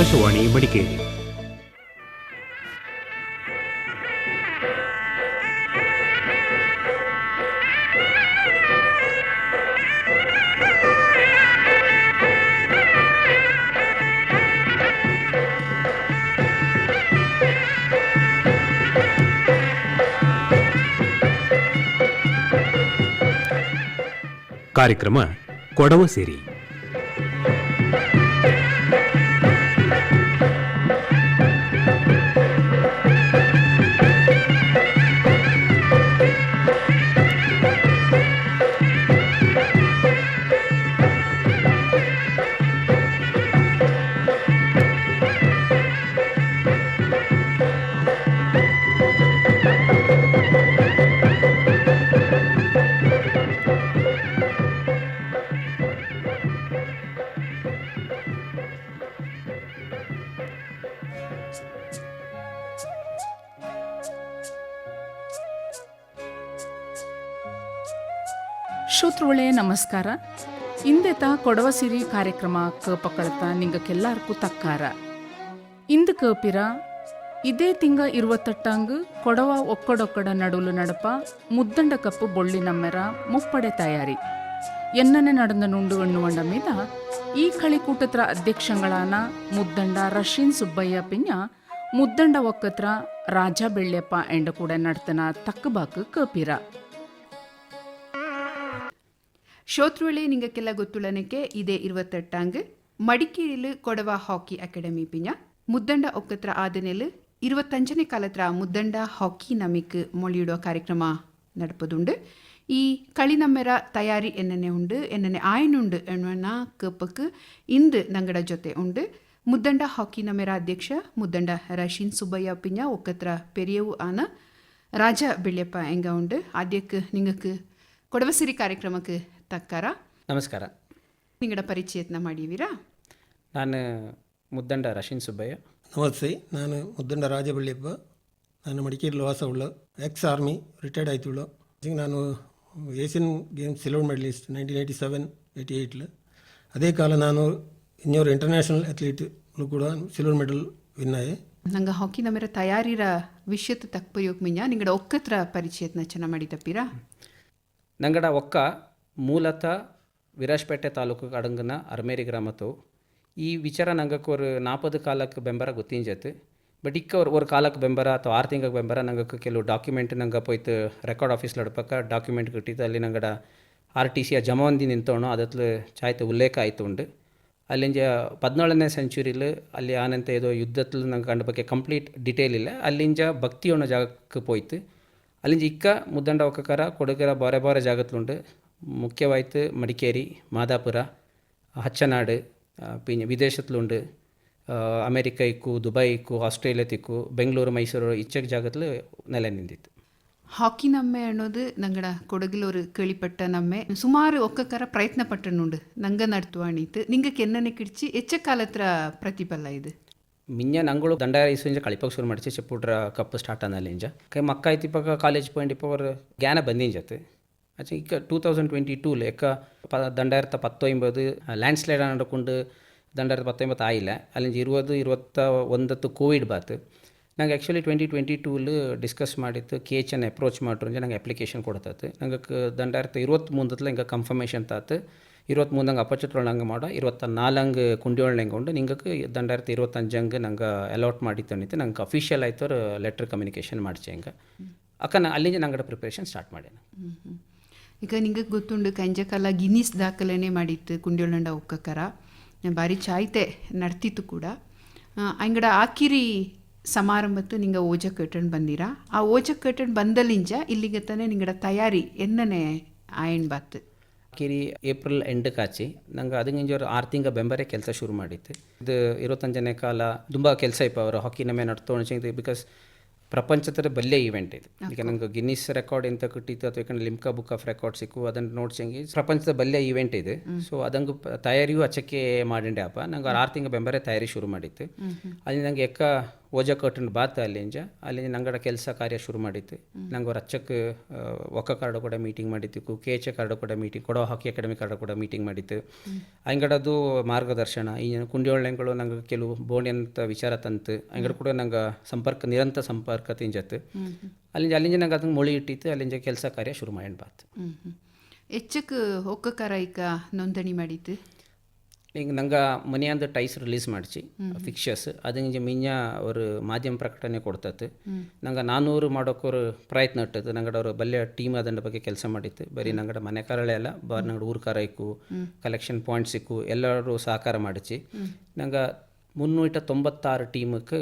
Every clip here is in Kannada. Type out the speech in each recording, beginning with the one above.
ಆಕಾಶವಾಣಿ ಮಡಿಕೇರಿ ಕಾರ್ಯಕ್ರಮ ಕೊಡವ ಸಿರಿ ಒಳ್ಳೆಯ ನಮಸ್ಕಾರ. ಇಂದೆತ ಕೊಡವ ಸಿರಿ ಕಾರ್ಯಕ್ರಮ ಕಪಕಳತ ನಿಂಗ ಕೆಲ್ಲಾರ್ಕು ತಕ್ಕಾರ ಇಂದು ಕಪಿರ, ಇದೇ ತಿಂಗ ಇರುವ ತಟ್ಟಂಗ್ ಕೊಡವ ಒಕ್ಕಡೊಕ್ಕಡ ನಡುಲು ನಡಪ, ಮುದ್ದಂಡ ಕಪ್ಪು ಬೊಳ್ಳಿ ನಮ್ಮೆರ ಮುಪ್ಪಡೆ ತಯಾರಿ. ಎನ್ನನೆ ನಡೆದ ನುಂಡು ಎಣ್ಣುವಂಡ ಮೀದ, ಈ ಕಳಿಕೂಟತ್ರ ಅಧ್ಯಕ್ಷಗಳಾನ ಮುದ್ದಂಡ ರಶೀನ್ ಸುಬ್ಬಯ್ಯ ಪಿಂಜ ಮುದ್ದಂಡ ಒಕ್ಕತ್ರ ರಾಜ ಬೆಳ್ಳೆಪ್ಪ ಎಂಡ ಕೂಡ ನಡ್ತನ ತಕ್ಕಬಾಕ ಕಪಿರ. ஷோத்ருளே நிங்கக்கெல்ல ಗೊತ್ತುಳನಕ್ಕೆ ಇದೇ ಇರುವತ್ತೆಟ್ಟಾಂಗ್ ಮಡಿಕೇರಿಲು ಕೊಡವ ಹಾಕಿ ಅಕಾಡೆಮಿ ಪಿಂಜ ಮುದ್ದಂಡ ಒಕ್ಕತ್ರ ಆದನೆಲು ഇരുപത്തഞ്ചിനെ കാലത്ര മുദ്ദണ്ട ഹോക്കി നമിക്ക് മൊളിയുടെ കാര്യക്രമ നടപ്പതുണ്ട് ഈ കളി നമ്മര തയ്യാറി എന്നെ ഉണ്ട് എന്നെ ആയനുണ്ട് എന്ന കേപ്പക്ക് ഇന്ത് ഞങ്ങളുടെ ജൊത്തെ ഉണ്ട് മുദ്ദണ്ട ഹോക്കി നമ്മര അധ്യക്ഷ മുദ്ദണ്ട റഷീൻ സുബയ്യ പിഞ്ഞ ഒക്കത്ര പെരിയവു ആണ് രാജ ബിള്ളിയപ്പ എങ്ക ഉണ്ട് ആദ്യക്ക് നിങ്ങൾക്ക് കൊടവസിരി കാര്യക്രമക്ക് ತಕ್ಕಾರ. ನಮಸ್ಕಾರ. ನಿಂಗಡ ಪರಿಚಯತ್ನ ಮಾಡಿದ್ದೀರಾ ನಾನು ಮುದ್ದಂಡ ರಶೀನ್ ಸುಬ್ಬಯ್ಯ. ನಮಸ್ತೆ ನಾನು ಮುದ್ದಂಡ ರಾಜಬಳ್ಳಿಯಪ್ಪ. ನಾನು ಮಡಿಕೇರಿಲಿ ವಾಸ ಉಳ್ಳ ಎಕ್ಸ್ ಆರ್ಮಿ ರಿಟೈರ್ಡ್ ಆಯ್ತುಳ್ಳು. ಈಗ ನಾನು Asian games silver medallist nineteen eighty seven eighty ಏಯ್ಟ್ಲು ಅದೇ ಕಾಲ ನಾನು ಇನ್ನೂರು ಇಂಟರ್ನ್ಯಾಷನಲ್ ಅಥ್ಲೀಟ್ ಕೂಡ ಸಿಲ್ವರ್ ಮೆಡಲ್ ವಿನ್ ಆಯೆ ನಂಗೆ ಹಾಕಿ ನಮ್ಮ ತಯಾರಿರ ವಿಷಯದ ತಕ್ಪಯೋಗ ಮಿಂಜ ನಿಂಗಡ ಒಕ್ಕತ್ರ ಪರಿಚಯತ್ನ ಚೆನ್ನಾಗಿ ಮಾಡಿ ತಪ್ಪೀರಾ ನಂಗಡ ಒಕ್ಕ ಮೂಲತಃ ವಿರಾಜಪೇಟೆ ತಾಲೂಕು ಅಡಂಗನ ಅರ್ಮೇರಿ ಗ್ರಾಮತು ಈ ವಿಚಾರ ನಂಗೆ ನಾಪದ ಕಾಲಕ್ಕೆ ಬೆಂಬರ ಗೊತ್ತಿಂಜತ್ತೆ ಬಟ್ ಇಕ್ಕ ಅವ್ರ ಕಾಲಕ್ಕೆ ಬೆಂಬರ ಅಥವಾ ಆರು ತಿಂಗಳಿಗೆ ಬೆಂಬರ ನಂಗಕ್ಕೆ ಕೆಲವು ಡಾಕ್ಯುಮೆಂಟ್ ನಂಗೆ ಪೋಯ್ತು ರೆಕಾರ್ಡ್ ಆಫೀಸ್ ನಡ್ಪಕ್ಕ ಡಾಕ್ಯುಮೆಂಟ್ ಕಟ್ಟಿದ್ದು ಅಲ್ಲಿ ನಂಗಡ ಆರ್ ಟಿ ಸಿಯ ಜಮಾವಂದಿ ನಿಂತೋಣ ಅದತ್ಲು ಚಾಯ್ತು ಉಲ್ಲೇಖ ಆಯಿತು ಉಂಡು. ಅಲ್ಲಿಂಜ ಪದಿನೇಳನೇ ಸೆಂಚುರಿಲಿ ಅಲ್ಲಿ ಆನಂತ ಏದೋ ಯುದ್ಧತ್ಲು ನಂಗೆ ಕಂಡ ಬಗ್ಗೆ ಕಂಪ್ಲೀಟ್ ಡಿಟೇಲ್ ಇಲ್ಲ. ಅಲ್ಲಿಂಜ ಭಕ್ತಿಯೋಣ ಜಾಗಕ್ಕೆ ಪೋಯ್ತು. ಅಲ್ಲಿಂಜ ಇಕ್ಕ ಮುದ್ದಂಡ ಒಕ್ಕಕರ, ಕೊಡುಗರ ಬಾರೆ ಬಾರೆ ಜಾಗತ್ಲುಂಡು. ಮುಖ್ಯವಾಯ್ತು ಮಡಿಕೇರಿ ಮಾದಾಪುರ ಹಚ್ಚನಾಡು ಆ, ಪಿಂಜ ವಿದೇಶತ್ಲುಂಡು ಆ, ಅಮೆರಿಕ ಇಕ್ಕು ದುಬೈ ಇಕ್ಕು ಆಸ್ಟ್ರೇಲಿಯಾ ತಿಕ್ಕು ಬೆಂಗಳೂರು ಮೈಸೂರು ಇಚ್ಚಕ್ ಜಾಗದಲ್ಲಿ ನೆಲೆ ನಿಂತಿತ್ತು. ಹಾಕಿ ನಮ್ಮೆ ಅನ್ನೋದು ನಂಗಡ ಕೊಡಗಿಲ್ ஒரு ಕೇಳಿಪಟ್ಟ ನಮ್ಮೆ. ಸುಮಾರು ಒಕ್ಕಕರ ಪ್ರಯತ್ನ ಪಟ್ಟನುಂಡು ನಂಗ ನಡ್ತು ಅಣೀತು ನಿಂಗ ಕೆನ್ನನೆ ಕಿಡ್ಚಿ ಕಾಲ ಕಾಲತ್ರ ಪ್ರತಿಫಲ ಇದು? ಮಿಂಜ ನಂಗಳು ದಂಡ ಇಸುಂಜ ಕಳಿಪಕ್ಕೆ ಶುರು ಮಾಡಿಸಿ ಚಿಪ್ಪುಟ್ರ ಕಪ್ ಸ್ಟಾರ್ಟ್ ಅನ್ನಲ್ಲಿಂಜ ಕೈ ಮಕ್ಕ ಇತ್ತಿಪ್ಪ ಕಾಲೇಜ್ ಪಾಯಿಂಟ್ ಇಪ್ಪ ಅವ್ರ ಜ್ಞಾನ ಬಂದಿಂಜತ್ತು ಆಚೆ ಈಗ two actually two thousand twenty டூலேக்கா ப ரெண்டாயிரத்து பத்தொன்பது ಲ್ಯಾಂಡ್ಸ್ಲೈಡ್ ಅನ್ಕೊಂಡು ದಂಡಾಯಿರತ್ತು ಪತ್ತೊಂಬತ್ತು ಆಯಿಲ್ಲ ಅಲ್ಲಿಂದ ಇರುವುದು ಇರುವತ್ತ ಒಂದತ್ತು ಕೋವಿಡ್ ಬಾತು ನಂಗೆ ಆ್ಯಕ್ಚುಲಿ ಟ್ವೆಂಟಿ ಟ್ವೆಂಟಿ ಟೂಲು ಡಿಸ್ಕಸ್ ಮಾಡಿತ್ತು ಕೆ ಎಚ್ ಎನ್ ಅಪ್ರೋಚ್ ಮಾಡ್ರೆ ನಂಗೆ ಅಪ್ಲಿಕೇಶನ್ ಕೊಡ್ತಾತು ನಂಗೆ ದಂಡಾಯಿರತ್ತು ಇರುವತ್ತ್ಮೂಂದತ್ಲ ಹಿಂಗೆ ಕನ್ಫರ್ಮೇಷನ್ ತಾತು ಇರುವತ್ತ್ಮೂರು ನಂಗೆ ಅಪಚತ್ರೊಳ ಹಂಗೆ ಮಾಡೋ ಇವತ್ತ ನಾಲ್ಕು ಕುಂಡಿಯೊಳ ಉಂಡು ನಿಂಗೆ ದಂಡಾಯಿರತ್ತು ಇರುವತ್ತಂಜಂಗೆ ನಂಗೆ ಅಲೌಟ್ ಮಾಡಿತ್ತು ನಂಗೆ ಅಫಿಷಿಯಲ್ ಆಯ್ತವ್ರು ಲೆಟ್ರ್ ಕಮ್ಯುನಿಕೇಷನ್ ಮಾಡಿಸಿ ಹಂಗೆ. ಅಕ್ಕ ನಾ ಅಲ್ಲಿಂದ ನಂಗಡೆ ಪ್ರಿಪ್ರೇಷನ್ ಸ್ಟಾರ್ಟ್ ಮಾಡ್ಯಾನ. ಈಗ ನಿಂಗೆ ಗೊತ್ತುಂಡು ಕಂಜಕಾಲ ಗಿನ್ನಿಸ್ ದಾಖಲೆನೆ ಮಾಡಿತ್ತು ಕುಂಡಿಯೊಳಂಡ ಒಕ್ಕಕರ ಬಾರಿ ಚಾಯ್ತೆ, ನಡ್ತಿತ್ತು ಕೂಡ. ಅಂಗಡ ಆಕಿರಿ ಸಮಾರಂಭತ್ತು ನಿಂಗೆ ಓಜ ಕಟ್ಟಣ್ ಬಂದಿರಾ? ಆ ಓಜ ಕಟ್ಟಣ್ ಬಂದಲಿಂಜ ಇಲ್ಲಿಗೆ ತಾನೇ ನಿಂಗಡ ತಯಾರಿ ಎನ್ನನೆ ಆಯಣ್ ಬಾತ್. ಕಿರಿ ಏಪ್ರಿಲ್ ಎಂಡ್ ಕಾಚಿ ನಂಗೆ ಅದು ಒಂದು ಆರು ತಿಂಗ ಬೆಂಬರೇ ಕೆಲಸ ಶುರು ಮಾಡಿತ್ತು. ಇದು ಇರುವತ್ತಂಜನೇ ಕಾಲ, ತುಂಬ ಕೆಲಸ ಇಪ್ಪ ಅವರು, ಹಾಕಿ ಮೇಲೆ ನಡ್ತೋಣ ಬಿಕಾಸ್ ಪ್ರಪಂಚದ ಬಲ್ಲೆ ಈವೆಂಟ್ ಇದು. ಈಗ ನಂಗೆ ಗಿನ್ನಿಸ್ ರೆಕಾರ್ಡ್ ಎಂತ ಕಟ್ಟಿತ್ತು ಅಥವಾ ಯಾಕಂದ್ರೆ ಲಿಮ್ಕಾ ಬುಕ್ ಆಫ್ ರೆಕಾರ್ಡ್ ಸಿಕ್ಕು ಅದನ್ನು ನೋಡ್ಸಂಗೆ ಪ್ರಪಂಚದ ಬಲ್ಲೆ ಈವೆಂಟ್ ಇದು. ಸೊ ಅದಂಗೆ ತಯಾರಿಯೂ ಅಚ್ಚಕ್ಕೆ ಮಾಡಿಂಡೆ ಅಪ್ಪ ನಂಗೆ ಆರು ತಿಂಗಳು ಬೆಂಬರೇ ತಯಾರಿ ಶುರು ಮಾಡಿತ್ತು. ಅಲ್ಲಿ ನಂಗೆ ಎಕ್ಕ ಓಜ ಕಟ್ಟಂಡು ಬಾತ ಅಲ್ಲಿಂಜ ಅಲ್ಲಿ ನಂಗಡ ಕೆಲಸ ಕಾರ್ಯ ಶುರು ಮಾಡಿತ್ತು. ನಂಗೆ ಅವ್ರ ಹಚ್ಚಕ್ಕೆ ಒಕ್ಕ ಕಾರ್ಡು ಕೂಡ ಮೀಟಿಂಗ್ ಮಾಡಿತ್ತು, ಕೆ ಎಚ್ ಕಾರ್ಡು ಕೂಡ ಮೀಟಿಂಗ್ ಕೊಡೋ ಹಾಕಿ ಅಕಾಡೆಮಿ ಕಾರ್ಡ್ ಕೂಡ ಮೀಟಿಂಗ್ ಮಾಡಿತ್ತು. ಅಂಗಡದು ಮಾರ್ಗದರ್ಶನ, ಈ ಕುಂಡಿಯೊಳ್ಳೆಗಳು ನಂಗೆ ಕೆಲವು ಬೋಣಿ ಅಂತ ವಿಚಾರ ತಂತು. ಅಂಗಡ ಕೂಡ ನಂಗೆ ಸಂಪರ್ಕ ನಿರಂತರ ಸಂಪರ್ಕ ತಿಂಜತ್ತು. ಅಲ್ಲಿಂದ ಅಲ್ಲಿಂದ ನಂಗೆ ಅದನ್ನು ಮೊಳಿ ಇಟ್ಟಿತ್ತು, ಅಲ್ಲಿಂದ ಕೆಲಸ ಕಾರ್ಯ ಶುರು ಮಾಡಿ ಬಾತ್. ಹೆಚ್ಚಕ್ಕೆ ಹೊಕ್ಕ ಈಗ ನೋಂದಣಿ ಮಾಡಿತ್ತು ಈಗ ನಂಗೆ ಮನೆಯಂದು ಟೈಸ್ ರಿಲೀಸ್ ಮಾಡಿಸಿ ಫಿಕ್ಷರ್ಸ್ ಅದಂಗೆ ಮಿಂಜ ಅವರು ಮಾಧ್ಯಮ ಪ್ರಕಟಣೆ ಕೊಡ್ತತ್ತು ನಂಗೆ ನಾನ್ನೂರು ಮಾಡೋಕ್ಕೋರು ಪ್ರಯತ್ನ ಇಟ್ಟದ್ದು ನಂಗಡವ್ರು ಬಲ್ಯ ಟೀಮ್ ಅದನ್ನ ಬಗ್ಗೆ ಕೆಲಸ ಮಾಡಿತ್ತು. ಬರೀ ನಂಗಡ ಮನೆ ಕಾರಳೆ ಅಲ್ಲ ಬಾರ್ ನಂಗಡ ಊರು ಕಾರ ಇಕ್ಕು ಕಲೆಕ್ಷನ್ ಪಾಯಿಂಟ್ಸ್ ಇಕ್ಕು ಎಲ್ಲರೂ ಸಹಕಾರ ಮಾಡಿಸಿ. ನಂಗೆ ಮುನ್ನೂಟ ತೊಂಬತ್ತಾರು ಟೀಮಕ್ಕೆ